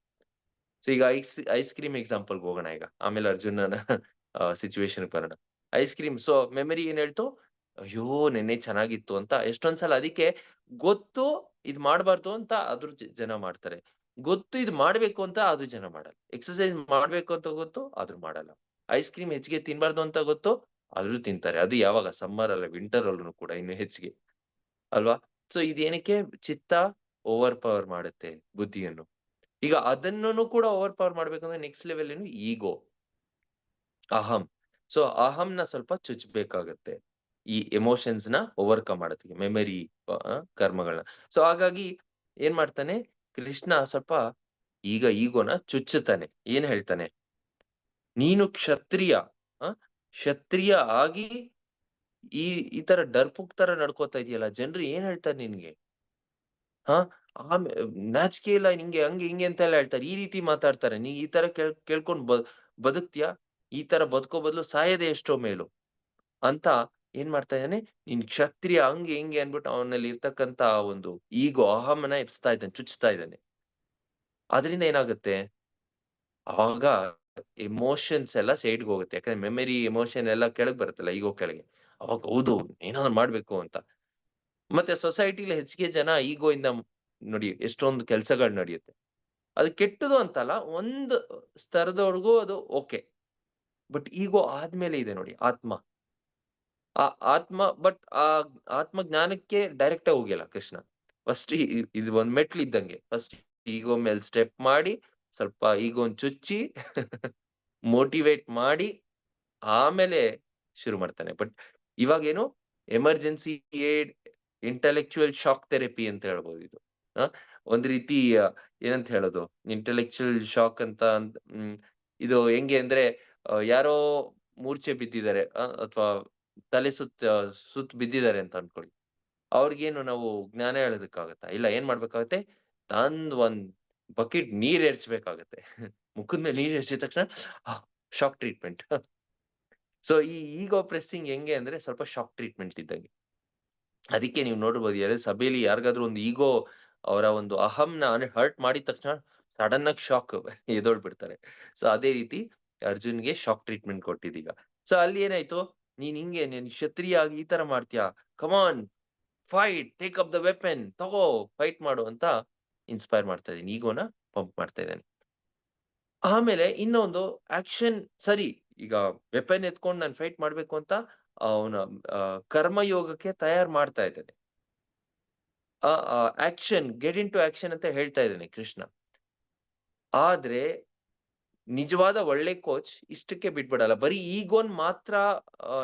ಸೊ ಈಗ ಐಸ್ ಐಸ್ ಕ್ರೀಮ್ ಎಕ್ಸಾಂಪಲ್ ಹೋಗೋಣ ಈಗ. ಆಮೇಲೆ ಅರ್ಜುನನ ಸಿಚುವೇಶನ್ ಬರೋಣ. ಐಸ್ ಕ್ರೀಮ್ ಸೊ ಮೆಮರಿ ಏನ್ ಹೇಳ್ತು? ಅಯ್ಯೋ! ನೆನ್ನೆ ಚೆನ್ನಾಗಿತ್ತು ಅಂತ ಎಷ್ಟೊಂದ್ಸಲ ಅದಕ್ಕೆ ಗೊತ್ತು, ಇದ್ ಮಾಡಬಾರ್ದು ಅಂತ ಅದ್ರ ಜನ ಮಾಡ್ತಾರೆ. ಗೊತ್ತು ಇದ್ ಮಾಡ್ಬೇಕು ಅಂತ ಅದು ಜನ ಮಾಡಲ್ಲ. ಎಕ್ಸಸೈಸ್ ಮಾಡ್ಬೇಕು ಅಂತ ಗೊತ್ತು, ಆದ್ರೂ ಮಾಡಲ್ಲ. ಐಸ್ ಕ್ರೀಮ್ ಹೆಚ್ಚಿಗೆ ತಿನ್ಬಾರ್ದು ಅಂತ ಗೊತ್ತು, ಆದ್ರೂ ತಿಂತಾರೆ. ಅದು ಯಾವಾಗ ಸಮ್ಮರ್ ಅಲ್ಲ ವಿಂಟರ್ ಅಲ್ಲೂ ಕೂಡ ಇನ್ನು ಹೆಚ್ಚಿಗೆ. ಅಲ್ವಾ? ಸೊ ಇದೇನಕ್ಕೆ ಚಿತ್ತ ಓವರ್ ಪವರ್ ಮಾಡುತ್ತೆ ಬುದ್ಧಿಯನ್ನು. ಈಗ ಅದನ್ನನು ಕೂಡ ಓವರ್ ಪವರ್ ಮಾಡ್ಬೇಕಂದ್ರೆ ನೆಕ್ಸ್ಟ್ ಲೆವೆಲ್ ಏನು? ಈಗೋ. ಅಹಂ. ಸೊ ಅಹಂನ ಸ್ವಲ್ಪ ಚುಚ್ಬೇಕಾಗತ್ತೆ. ಈ ಎಮೋಷನ್ಸ್ನ ಓವರ್‌ಕಮ್ ಮಾಡೋದಕ್ಕೆ. ಮೆಮರಿ ಕರ್ಮಗಳನ್ನ. ಸೊ ಹಾಗಾಗಿ ಏನ್ ಮಾಡ್ತಾನೆ? ಕೃಷ್ಣ ಸ್ವಲ್ಪ ಈಗ ಈಗೋನ ಚುಚ್ಚುತ್ತಾನೆ. ಏನ್ ಹೇಳ್ತಾನೆ? ನೀನು ಕ್ಷತ್ರಿಯ ಕ್ಷತ್ರಿಯ ಆಗಿ ಈ ಈ ತರ ಡರ್‌ಪುಕ್ ತರ ನಡ್ಕೋತಾ ಇದೀಯಲ್ಲ, ಜನರು ಏನ್ ಹೇಳ್ತಾರೆ ನಿನ್ಗೆ? ಹಾ? ಆಮೇ ನಾಚಿಕೆ ಇಲ್ಲ ನಿಂಗೆ ಹಂಗೆ ಹಿಂಗೆ ಅಂತೆಲ್ಲ ಹೇಳ್ತಾರೆ. ಈ ರೀತಿ ಮಾತಾಡ್ತಾರೆ. ನೀ ಈ ತರ ಕೇಳ್ ಕೇಳ್ಕೊಂಡ್ ಬ ಬದುಕ್ತೀಯಾ? ಈ ತರ ಬದುಕೋ ಬದಲು ಸಾಯದೆ ಎಷ್ಟೋ ಮೇಲು. ಅಂತ ಏನ್ ಮಾಡ್ತಾ ಇದ್ದಾನೆ? ನಿನ್ ಕ್ಷತ್ರಿಯ ಹಂಗೆ ಹಿಂಗೆ ಅನ್ಬಿಟ್ಟು ಅವನಲ್ಲಿ ಇರ್ತಕ್ಕಂತ ಒಂದು ಈಗೋ ಅಹಮನ ಎಪ್ಸ್ತಾ ಇದ್ದಾನೆ. ಚುಚ್ತಾ ಇದ್ದಾನೆ. ಅದರಿಂದ ಏನಾಗುತ್ತೆ? ಆವಾಗ ಎಮೋಷನ್ಸ್ ಎಲ್ಲ ಸೈಡ್‌ಗೆ ಹೋಗುತ್ತೆ. ಯಾಕಂದ್ರೆ ಮೆಮರಿ, ಎಮೋಷನ್ ಎಲ್ಲ ಕೆಳಗ್ ಬರುತ್ತಲ್ಲ ಈಗೋ ಕೆಳಗೆ. ಅವಾಗ ಹೌದು ಏನಾದ್ರು ಮಾಡ್ಬೇಕು ಅಂತ. ಮತ್ತೆ ಸೊಸೈಟಿಲಿ ಹೆಚ್ಚಿಗೆ ಜನ ಈಗೋ ಇಂದ ನೋಡಿ ಎಷ್ಟೊಂದು ಕೆಲಸಗಳು ನಡೆಯುತ್ತೆ. ಅದು ಕೆಟ್ಟದು ಅಂತಲ್ಲ. ಒಂದು ಸ್ತರದವರೆಗೂ ಅದು ಓಕೆ. ಬಟ್ ಈಗೋ ಆದ್ಮೇಲೆ ಇದೆ ನೋಡಿ ಆತ್ಮ. ಆ ಆತ್ಮ ಬಟ್ ಆ ಆತ್ಮ ಜ್ಞಾನಕ್ಕೆ ಡೈರೆಕ್ಟ್ ಹೋಗಿಲ್ಲ ಕೃಷ್ಣ. ಫಸ್ಟ್ ಇದು ಒಂದ್ ಮೆಟ್ಲು ಇದ್ದಂಗೆ. ಫಸ್ಟ್ ಈಗೋ ಮೇಲೆ ಸ್ಟೆಪ್ ಮಾಡಿ, ಸ್ವಲ್ಪ ಈಗೋನ್ ಚುಚ್ಚಿ ಮೋಟಿವೇಟ್ ಮಾಡಿ, ಆಮೇಲೆ ಶುರು ಮಾಡ್ತಾನೆ. ಬಟ್ ಇವಾಗೇನು emergency aid intellectual shock therapy ಅಂತ ಹೇಳ್ಬೋದು ಇದು. ಒಂದ್ ರೀತಿ ಏನಂತ ಹೇಳೋದು? ಇಂಟೆಲೆಕ್ಚುಯಲ್ ಶಾಕ್ ಅಂತ ಇದು ಹೆಂಗೆ ಅಂದ್ರೆ ಯಾರೋ ಮೂರ್ಛೆ ಬಿದ್ದಿದ್ದಾರೆ ಅಥವಾ ತಲೆ ಸುತ್ತ ಸುತ್ತ ಬಿದ್ದಿದ್ದಾರೆ ಅಂತ ಅನ್ಕೊಳ್ಳಿ. ಅವ್ರಿಗೇನು ನಾವು ಜ್ಞಾನ ಹೇಳೋದಕ್ಕಾಗತ್ತಾ? ಇಲ್ಲ, ಏನ್ ಮಾಡ್ಬೇಕಾಗತ್ತೆ? ತಂದ್ ಒಂದ್ ಬಕೆಟ್ ನೀರ್ ಎರ್ಚ್ಬೇಕಾಗತ್ತೆ ಮುಖದ ಮೇಲೆ ನೀರ್ ಎರ್ಚಿದ ತಕ್ಷಣ ಶಾಕ್ ಟ್ರೀಟ್ಮೆಂಟ್ ಸೊ ಈ ಈಗೋ ಪ್ರೆಸ್ಸಿಂಗ್ ಹೆಂಗೆ ಅಂದ್ರೆ ಸ್ವಲ್ಪ ಶಾಕ್ ಟ್ರೀಟ್ಮೆಂಟ್ ಇದ್ದಂಗೆ ಅದಕ್ಕೆ ನೀವು ನೋಡ್ಬೋದು ಯಾರೇ ಸಭೆಯಲ್ಲಿ ಯಾರಿಗಾದ್ರೂ ಒಂದು ಈಗೋ ಅವರ ಒಂದು ಅಹಂನ ಹರ್ಟ್ ಮಾಡಿದ ತಕ್ಷಣ ಸಡನ್ ಆಗಿ ಶಾಕ್ ಎದೋಳ್ಬಿಡ್ತಾರೆ. ಸೊ ಅದೇ ರೀತಿ ಅರ್ಜುನ್ಗೆ ಶಾಕ್ ಟ್ರೀಟ್ಮೆಂಟ್ ಕೊಟ್ಟಿದ್ದೀಗ ಸೊ ಅಲ್ಲಿ ಏನಾಯ್ತು? ನೀನ್ ಹಿಂಗೆ, ನೀನ್ ಕ್ಷತ್ರಿಯ ಆಗಿ ಈ ತರ ಮಾಡ್ತೀಯಾ? Come on fight take up the weapon ತಗೋ ಫೈಟ್ ಮಾಡು ಅಂತ ಇನ್ಸ್ಪೈರ್ ಮಾಡ್ತಾ ಇದೀನಿ ಈಗೋನ ಪಂಪ್ ಮಾಡ್ತಾ ಇದ್ದಾನೆ. ಆಮೇಲೆ ಇನ್ನೊಂದು ಆಕ್ಷನ್ ಸರಿ, ಈಗ ವೆಪನ್ ಎತ್ಕೊಂಡು ನಾನು ಫೈಟ್ ಮಾಡ್ಬೇಕು ಅಂತ ಅವನ ಕರ್ಮಯೋಗಕ್ಕೆ ತಯಾರು ಮಾಡ್ತಾ ಇದ್ದಾನೆ. Action get into action ಅಂತ ಹೇಳ್ತಾ ಇದ್ದಾನೆ ಕೃಷ್ಣ. ಆದ್ರೆ ನಿಜವಾದ ಒಳ್ಳೆ ಕೋಚ್ ಇಷ್ಟಕ್ಕೆ ಬಿಟ್ಬಿಡಲ್ಲ. ಬರೀ ಈಗೋನ್ ಮಾತ್ರ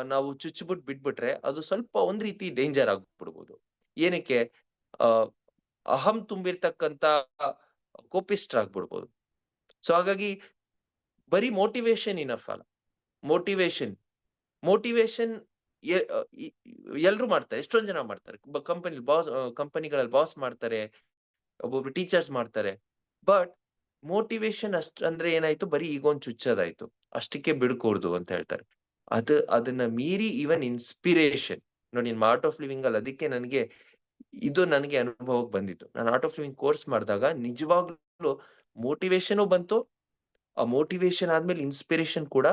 ನಾವು ಚುಚ್ಚಿಬಿಟ್ ಬಿಟ್ಬಿಟ್ರೆ ಅದು ಸ್ವಲ್ಪ ಒಂದ್ ರೀತಿ ಡೇಂಜರ್ ಆಗ್ಬಿಡ್ಬೋದು. ಏನಕ್ಕೆ? ಅಹಂ ತುಂಬಿರ್ತಕ್ಕಂತ ಕೋಪಿಸ್ಟ್ರಾಗ್ಬಿಡ್ಬೋದು ಸೊ ಹಾಗಾಗಿ ಬರೀ ಮೋಟಿವೇಶನ್ ಇನಫ್ ಅಲ್ಲ. ಮೋಟಿವೇಶನ್ ಮೋಟಿವೇಶನ್ ಎಲ್ರು ಮಾಡ್ತಾರೆ, ಎಷ್ಟೊಂದ್ ಜನ ಮಾಡ್ತಾರೆ. ಕಂಪನಿ ಬಾಸ್ ಕಂಪನಿಗಳಲ್ಲಿ ಬಾಸ್ ಮಾಡ್ತಾರೆ, ಒಬ್ಬೊಬ್ರು ಟೀಚರ್ಸ್ ಮಾಡ್ತಾರೆ. ಬಟ್ ಮೋಟಿವೇಶನ್ ಅಷ್ಟ್ ಅಂದ್ರೆ ಏನಾಯ್ತು? ಬರೀ ಈಗ ಒಂದ್ ಚುಚ್ಚದಾಯ್ತು. ಅಷ್ಟಕ್ಕೆ ಬಿಡ್ಕೂಡ್ದು ಅಂತ ಹೇಳ್ತಾರೆ. ಅದ್, ಅದನ್ನ ಮೀರಿ ಇವನ್ ಇನ್ಸ್ಪಿರೇಷನ್ ನೋಡಿ, ನಿಮ್ಮ ಆರ್ಟ್ ಆಫ್ ಲಿವಿಂಗ್ ಅಲ್ಲಿ ಅದಕ್ಕೆ ನನಗೆ ಇದು ನನಗೆ ಅನುಭವಕ್ಕೆ ಬಂದಿತ್ತು. ನಾನು ಆರ್ಟ್ ಆಫ್ ಲಿವಿಂಗ್ ಕೋರ್ಸ್ ಮಾಡಿದಾಗ ನಿಜವಾಗ್ಲೂ ಮೋಟಿವೇಶನ್ ಬಂತು, ಆ ಮೋಟಿವೇಶನ್ ಆದ್ಮೇಲೆ ಇನ್ಸ್ಪಿರೇಷನ್ ಕೂಡ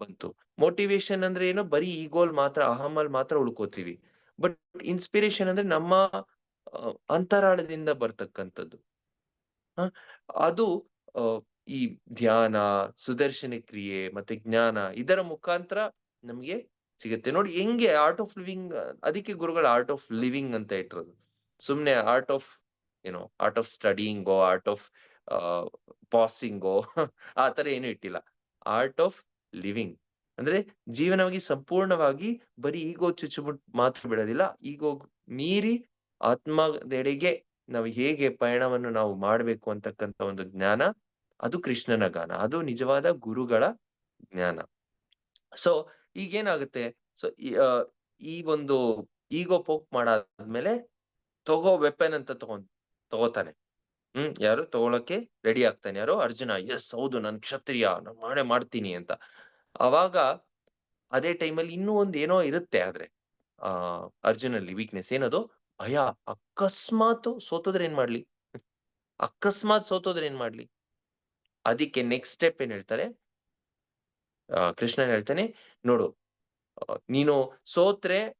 ಬಂತು. ಮೋಟಿವೇಶನ್ ಅಂದ್ರೆ ಏನೋ ಬರೀ ಈಗೋಲ್ ಮಾತ್ರ, ಅಹಮಲ್ ಮಾತ್ರ ಉಳ್ಕೋತೀವಿ. ಬಟ್ ಇನ್ಸ್ಪಿರೇಷನ್ ಅಂದ್ರೆ ನಮ್ಮ ಅಂತರಾಳದಿಂದ ಬರ್ತಕ್ಕಂಥದ್ದು. ಅದು ಈ ಧ್ಯಾನ, ಸುದರ್ಶನ ಕ್ರಿಯೆ ಮತ್ತೆ ಜ್ಞಾನ ಇದರ ಮುಖಾಂತರ ನಮ್ಗೆ ಸಿಗುತ್ತೆ. ನೋಡಿ ಹೆಂಗೆ ಆರ್ಟ್ ಆಫ್ ಲಿವಿಂಗ್ ಅದಕ್ಕೆ ಗುರುಗಳು ಆರ್ಟ್ ಆಫ್ ಲಿವಿಂಗ್ ಅಂತ ಇಟ್ಟಿರೋದು. ಸುಮ್ನೆ ಆರ್ಟ್ ಆಫ್ ಏನೋ ಆರ್ಟ್ ಆಫ್ ಸ್ಟಡಿಂಗೋ ಆರ್ಟ್ ಆಫ್ ಪಾಸಿಂಗೋ ಆ ತರ ಏನು ಇಟ್ಟಿಲ್ಲ. ಆರ್ಟ್ ಆಫ್ ಲಿವಿಂಗ್ ಅಂದ್ರೆ ಜೀವನವಾಗಿ ಸಂಪೂರ್ಣವಾಗಿ ಬರೀ ಈಗೋ ಚುಚ್ಚುಮುಟ್ ಮಾತ್ರ ಬಿಡೋದಿಲ್ಲ. ಈಗೋ ಮೀರಿ ಆತ್ಮದೆಡೆಗೆ ನಾವು ಹೇಗೆ ಪಯಣವನ್ನು ನಾವು ಮಾಡ್ಬೇಕು ಅಂತಕ್ಕಂತ ಒಂದು ಜ್ಞಾನ, ಅದು ಕೃಷ್ಣನ ಗಾನ ಅದು ನಿಜವಾದ ಗುರುಗಳ ಜ್ಞಾನ. ಸೊ ಈಗೇನಾಗುತ್ತೆ? ಸೊ ಈ ಒಂದು ಈಗೋ ಪೋಕ್ ಮಾಡಾದ್ಮೇಲೆ ತಗೋ ವೆಪನ್ ಅಂತ ತಗೊಂಡ್, ತಗೋತಾನೆ. ಹ್ಮ್, ಯಾರು? ತಗೊಳಕ್ಕೆ ರೆಡಿ ಆಗ್ತಾನೆ. ಯಾರು? ಅರ್ಜುನ, ಎಸ್, ಹೌದು, ನನ್ ಕ್ಷತ್ರಿಯ, ನಾನು ಮಾಡೇ ಮಾಡ್ತೀನಿ ಅಂತ. ಅವಾಗ ಅದೇ ಟೈಮಲ್ಲಿ ಇನ್ನೂ ಒಂದ್ ಏನೋ ಇರುತ್ತೆ ಆದ್ರೆ, ಆ, ಅರ್ಜುನಲ್ಲಿ ವೀಕ್ನೆಸ್ ಏನದು? ಭಯ, ಅಕಸ್ಮಾತ್ ಸೋತೋದ್ರೆ ಏನ್ ಮಾಡ್ಲಿ? ಅಕಸ್ಮಾತ್ ಸೋತೋದ್ರೆ ಏನ್ ಮಾಡ್ಲಿ? ಅದಕ್ಕೆ ನೆಕ್ಸ್ಟ್ ಸ್ಟೆಪ್ ಏನ್ ಹೇಳ್ತಾರೆ? ಕೃಷ್ಣನ್ ಹೇಳ್ತಾನೆ, ನೋಡು ನೀನು ಸೋತ್ರೆ,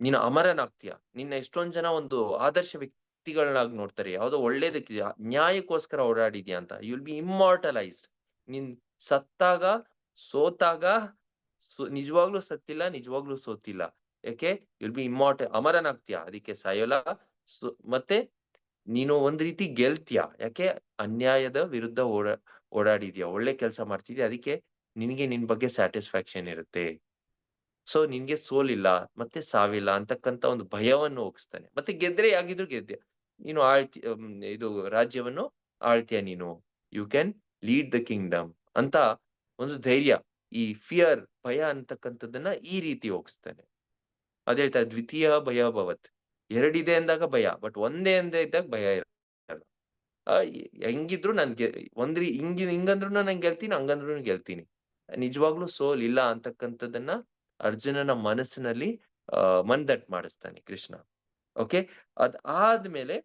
ನೀನು ಅಮರನಾಗ್ತೀಯ. ನಿನ್ನ ಎಷ್ಟೊಂದ್ ಜನ ಒಂದು ಆದರ್ಶ ವ್ಯಕ್ತಿಗಳನ್ನಾಗಿ ನೋಡ್ತಾರೆ. ಯಾವುದೋ ಒಳ್ಳೇದಕ್ಕೆ ನ್ಯಾಯಕ್ಕೋಸ್ಕರ ಓಡಾಡಿದ್ಯಾ ಅಂತ. ಯು ವಿಲ್ ಬಿ ಇಮ್ಮಾರ್ಟಲೈಸ್ಡ್ ನೀನ್ ಸತ್ತಾಗ, ಸೋತಾಗ ನಿಜವಾಗ್ಲೂ ಸತ್ತಿಲ್ಲ, ನಿಜವಾಗ್ಲೂ ಸೋತಿಲ್ಲ. ಯಾಕೆ? ವಿಲ್ ಬಿ ಇಮ್ಮಾರ್ಟ ಅಮರನಾಗ್ತೀಯ? ಅದಕ್ಕೆ ಸಾಯೋಲ್ಲ ಮತ್ತೆ ನೀನು ಒಂದ್ ರೀತಿ ಗೆಲ್ತೀಯ? ಯಾಕೆ? ಅನ್ಯಾಯದ ವಿರುದ್ಧ ಓಡಾ, ಓಡಾಡಿದ್ಯಾ? ಒಳ್ಳೆ ಕೆಲಸ ಮಾಡ್ತಿದ್ಯಾ? ಅದಕ್ಕೆ ನಿನಗೆ ನಿನ್ ಬಗ್ಗೆ ಸ್ಯಾಟಿಸ್ಫ್ಯಾಕ್ಷನ್ ಇರುತ್ತೆ. ಸೊ ನಿನ್ಗೆ ಸೋಲಿಲ್ಲ, ಮತ್ತೆ ಸಾವಿಲ್ಲ ಅಂತಕ್ಕಂತ ಒಂದು ಭಯವನ್ನು ಹೋಗಿಸ್ತಾನೆ. ಮತ್ತೆ ಗೆದ್ರೆ ಯಾಗಿದ್ರು ಗೆದ್ದೆ. ನೀನು ಆಳ್ತಿ ಇದು ರಾಜ್ಯವನ್ನು ಆಳ್ತೀಯ ನೀನು. You can lead the kingdom ಅಂತ ಒಂದು ಧೈರ್ಯ, ಈ ಫಿಯರ್ ಭಯ ಅಂತಕ್ಕಂಥದ್ದನ್ನ ಈ ರೀತಿ ಹೋಗಿಸ್ತಾನೆ. ಅದ್ ಹೇಳ್ತಾರೆ ದ್ವಿತೀಯ ಭಯ ಭವತ್. ಎರಡಿದೆ ಅಂದಾಗ ಭಯ ಬಟ್ ಒಂದೇ ಅಂದೇ ಇದ್ದಾಗ ಭಯ ಇರಲ್ಲ. ಹೆಂಗಿದ್ರು ನಾನ್ಗೆ, ಒಂದ್ರಿ, ಹಿಂಗ್ ಹಿಂಗಂದ್ರು ನಾನು ಗೆಲ್ತೀನಿ ಹಂಗಂದ್ರು ಗೆಲ್ತೀನಿ. ನಿಜವಾಗ್ಲೂ ಸೋಲ್ ಇಲ್ಲ ಅಂತಕ್ಕಂಥದ್ದನ್ನ ಅರ್ಜುನನ ಮನಸ್ಸಿನಲ್ಲಿ ಮನ್ದಟ್ ಮಾಡಿಸ್ತಾನೆ ಕೃಷ್ಣ. ಓಕೆ ಅದ್ ಆದ್ಮೇಲೆ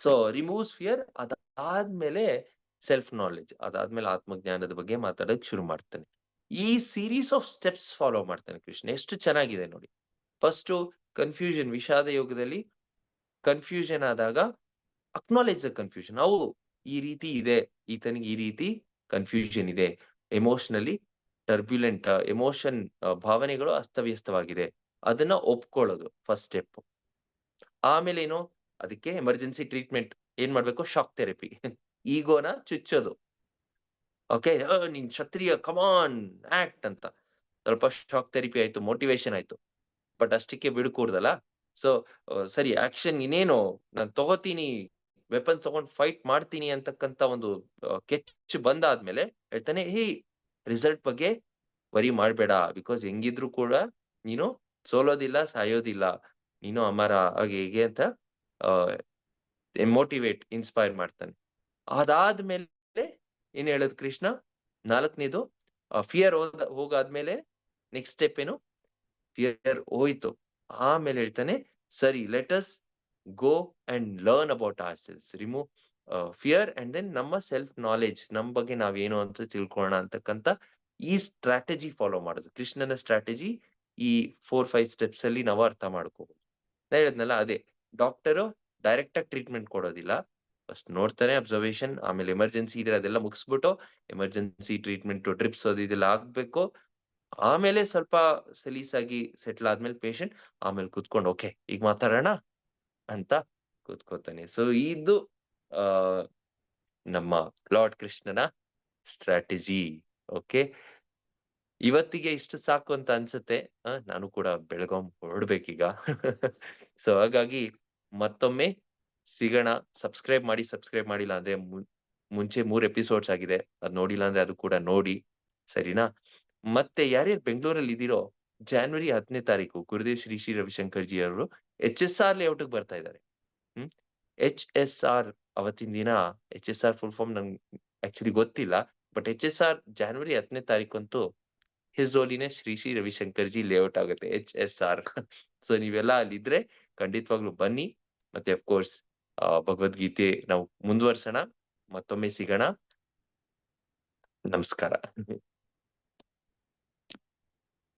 ಸೊ ರಿಮೂವ್ಸ್ ಫಿಯರ್ ಅದಾದ್ಮೇಲೆ ಸೆಲ್ಫ್ ನಾಲೆಜ್ ಅದಾದ್ಮೇಲೆ ಆತ್ಮಜ್ಞಾನದ ಬಗ್ಗೆ ಮಾತಾಡಕ್ ಶುರು ಮಾಡ್ತಾನೆ. ಈ ಸೀರೀಸ್ ಆಫ್ ಸ್ಟೆಪ್ಸ್ ಫಾಲೋ ಮಾಡ್ತಾನೆ ಕೃಷ್ಣ. ಎಷ್ಟು ಚೆನ್ನಾಗಿದೆ ನೋಡಿ. ಫಸ್ಟ್ ಕನ್ಫ್ಯೂಷನ್ ವಿಷಾದ ಯೋಗದಲ್ಲಿ ಕನ್ಫ್ಯೂಷನ್ ಆದಾಗ ಅಕ್ನಾಲೆಜ್ ದ ಕನ್ಫ್ಯೂಷನ್ ಅವು ಈ ರೀತಿ ಇದೆ, ಈತನಿಗೆ ಈ ರೀತಿ ಕನ್ಫ್ಯೂಷನ್ ಇದೆ. ಎಮೋಷನಲಿ ಟರ್ಬ್ಯುಲೆಂಟ್ ಎಮೋಷನ್ ಭಾವನೆಗಳು ಅಸ್ತವ್ಯಸ್ತವಾಗಿದೆ. ಅದನ್ನ ಒಪ್ಕೊಳ್ಳೋದು ಫಸ್ಟ್ ಸ್ಟೆಪ್ ಆಮೇಲೆ ಏನು ಅದಕ್ಕೆ ಎಮರ್ಜೆನ್ಸಿ ಟ್ರೀಟ್ಮೆಂಟ್ ಏನ್ ಮಾಡ್ಬೇಕು? ಶಾಕ್ ಥೆರಪಿ ಈಗೋನ ಚುಚ್ಚೋದು. ಓಕೆ ನೀನ್ ಕ್ಷತ್ರಿಯ ಕಮಾನ್ ಆಕ್ಟ್ ಅಂತ. ಸ್ವಲ್ಪ ಶಾಕ್ ಥೆರಪಿ ಆಯ್ತು ಮೋಟಿವೇಶನ್ ಆಯ್ತು. ಬಟ್ ಅಷ್ಟಕ್ಕೆ ಬಿಡ್ಕೂಡ್ದಲ್ಲ. ಸೊ ಸರಿ ಆಕ್ಷನ್ ಇನ್ನೇನು? ನಾನ್ ತಗೋತೀನಿ ವೆಪನ್ ತಗೊಂಡ್ ಫೈಟ್ ಮಾಡ್ತೀನಿ ಅಂತಕ್ಕಂತ ಒಂದು ಕೆಚ್ ಬಂದಾದ್ಮೇಲೆ ಹೇಳ್ತಾನೆ, ಹೇ ರಿಸಲ್ಟ್ ಬಗ್ಗೆ ವರಿ ಮಾಡ್ಬೇಡ. ಬಿಕಾಸ್ ಹೆಂಗಿದ್ರು ಕೂಡ ನೀನು ಸೋಲೋದಿಲ್ಲ, ಸಾಯೋದಿಲ್ಲ. ನೀನು ಅಮರ ಹಾಗೆ ಹೀಗೆ ಅಂತ ಮೋಟಿವೇಟ್ ಇನ್ಸ್ಪೈರ್ ಮಾಡ್ತಾನೆ. ಅದಾದ್ಮೇಲೆ ಏನ್ ಹೇಳೋದು ಕೃಷ್ಣ? ನಾಲ್ಕನೇದು ಫಿಯರ್ ಹೋದ ಹೋಗಾದ್ಮೇಲೆ ನೆಕ್ಸ್ಟ್ ಸ್ಟೆಪ್ ಏನು? ಫಿಯರ್ ಹೋಯ್ತು. ಆಮೇಲೆ ಹೇಳ್ತಾನೆ, ಸರಿ let us go and learn about ourselves remove fear and then ನಮ್ಮ ಸೆಲ್ಫ್ ನಾಲೆಜ್ ನಮ್ ಬಗ್ಗೆ ನಾವೇನು ಅಂತ ತಿಳ್ಕೊಳ್ಳೋಣ ಅಂತಕ್ಕಂತ ಈ ಸ್ಟ್ರಾಟಜಿ ಫಾಲೋ ಮಾಡೋದು. ಕೃಷ್ಣನ ಸ್ಟ್ರಾಟಜಿ ಈ ಫೋರ್ ಫೈವ್ ಸ್ಟೆಪ್ಸ್ ಅಲ್ಲಿ ನಾವು ಅರ್ಥ ಮಾಡ್ಕೋಬಹುದು ಹೇಳಿದ್ನಲ್ಲ ಅದೇ ಡಾಕ್ಟರ್ ಡೈರೆಕ್ಟ್ ಆಗಿ ಟ್ರೀಟ್ಮೆಂಟ್ ಕೊಡೋದಿಲ್ಲ. ಫಸ್ಟ್ ನೋಡ್ತಾನೆ ಅಬ್ಸರ್ವೇಷನ್ ಆಮೇಲೆ ಎಮರ್ಜೆನ್ಸಿ ಇದ್ರೆ ಅದೆಲ್ಲ ಮುಗಿಸ್ಬಿಟ್ಟು ಎಮರ್ಜೆನ್ಸಿ ಟ್ರೀಟ್ಮೆಂಟ್ ಡ್ರಿಪ್ಸ್ ಅದು ಇದೆಲ್ಲ ಆಗ್ಬೇಕು. ಆಮೇಲೆ ಸ್ವಲ್ಪ ಸಲೀಸಾಗಿ ಸೆಟ್ಲ್ ಆದ್ಮೇಲೆ ಪೇಷಂಟ್ ಆಮೇಲೆ ಕುತ್ಕೊಂಡು, ಓಕೆ, ಈಗ ಮಾತಾಡೋಣ? ಅಂತ ಕೂತ್ಕೋತಾನೆ. ಸೊ ಇದು ನಮ್ಮ ಲಾರ್ಡ್ ಕೃಷ್ಣನ ಸ್ಟ್ರಾಟಜಿ ಓಕೆ ಇವತ್ತಿಗೆ ಇಷ್ಟು ಸಾಕು ಅಂತ ಅನ್ಸುತ್ತೆ. ನಾನು ಕೂಡ ಬೆಳಗಾಂ ಹೊರಡ್ಬೇಕೀಗ. ಸೊ ಹಾಗಾಗಿ ಮತ್ತೊಮ್ಮೆ ಸಿಗೋಣ. ಸಬ್ಸ್ಕ್ರೈಬ್ ಮಾಡಿ ಸಬ್ಸ್ಕ್ರೈಬ್ ಮಾಡಿಲ್ಲ ಅಂದ್ರೆ ಮುಂಚೆ ಮೂರ್ ಎಪಿಸೋಡ್ಸ್ ಆಗಿದೆ. ಅದ್ ನೋಡಿಲ್ಲ ಅಂದ್ರೆ ಅದು ಕೂಡ ನೋಡಿ. ಸರಿನಾ? ಮತ್ತೆ ಯಾರ್ಯಾರು ಬೆಂಗಳೂರಲ್ಲಿ ಇದ್ದೀರೋ ಜಾನ್ವರಿ ಹತ್ತನೇ ತಾರೀಕು ಗುರುದೇವ್ ಶ್ರೀ ಶ್ರೀ ರವಿಶಂಕರ್ ಜಿ ಅವರು ಎಚ್ ಎಸ್ ಆರ್ ಲೇಔಟ್ಗೆ ಬರ್ತಾ ಇದ್ದಾರೆ. ಹ್ಮ್? ಎಚ್ ಎಸ್ ಆರ್ ಅವತ್ತಿನ ದಿನ H S R full form ನಂಗೆ ಆಕ್ಚುಲಿ ಗೊತ್ತಿಲ್ಲ. But H S R January ಹತ್ತನೇ ತಾರೀಕಂತೂ his ಓಲಿನೇ Shri Shri Ravishankar G layout ಆಗುತ್ತೆ ಎಚ್ ಎಸ್ ಆರ್ ಸೊ ನೀವೆಲ್ಲ ಅಲ್ಲಿದ್ರೆ ಖಂಡಿತವಾಗ್ಲೂ ಬನ್ನಿ. ಮತ್ತೆ ಅಫ್ಕೋರ್ಸ್ ಭಗವದ್ಗೀತೆ ನಾವು ಮುಂದುವರ್ಸೋಣ, ಮತ್ತೊಮ್ಮೆ ಸಿಗೋಣ. ನಮಸ್ಕಾರ.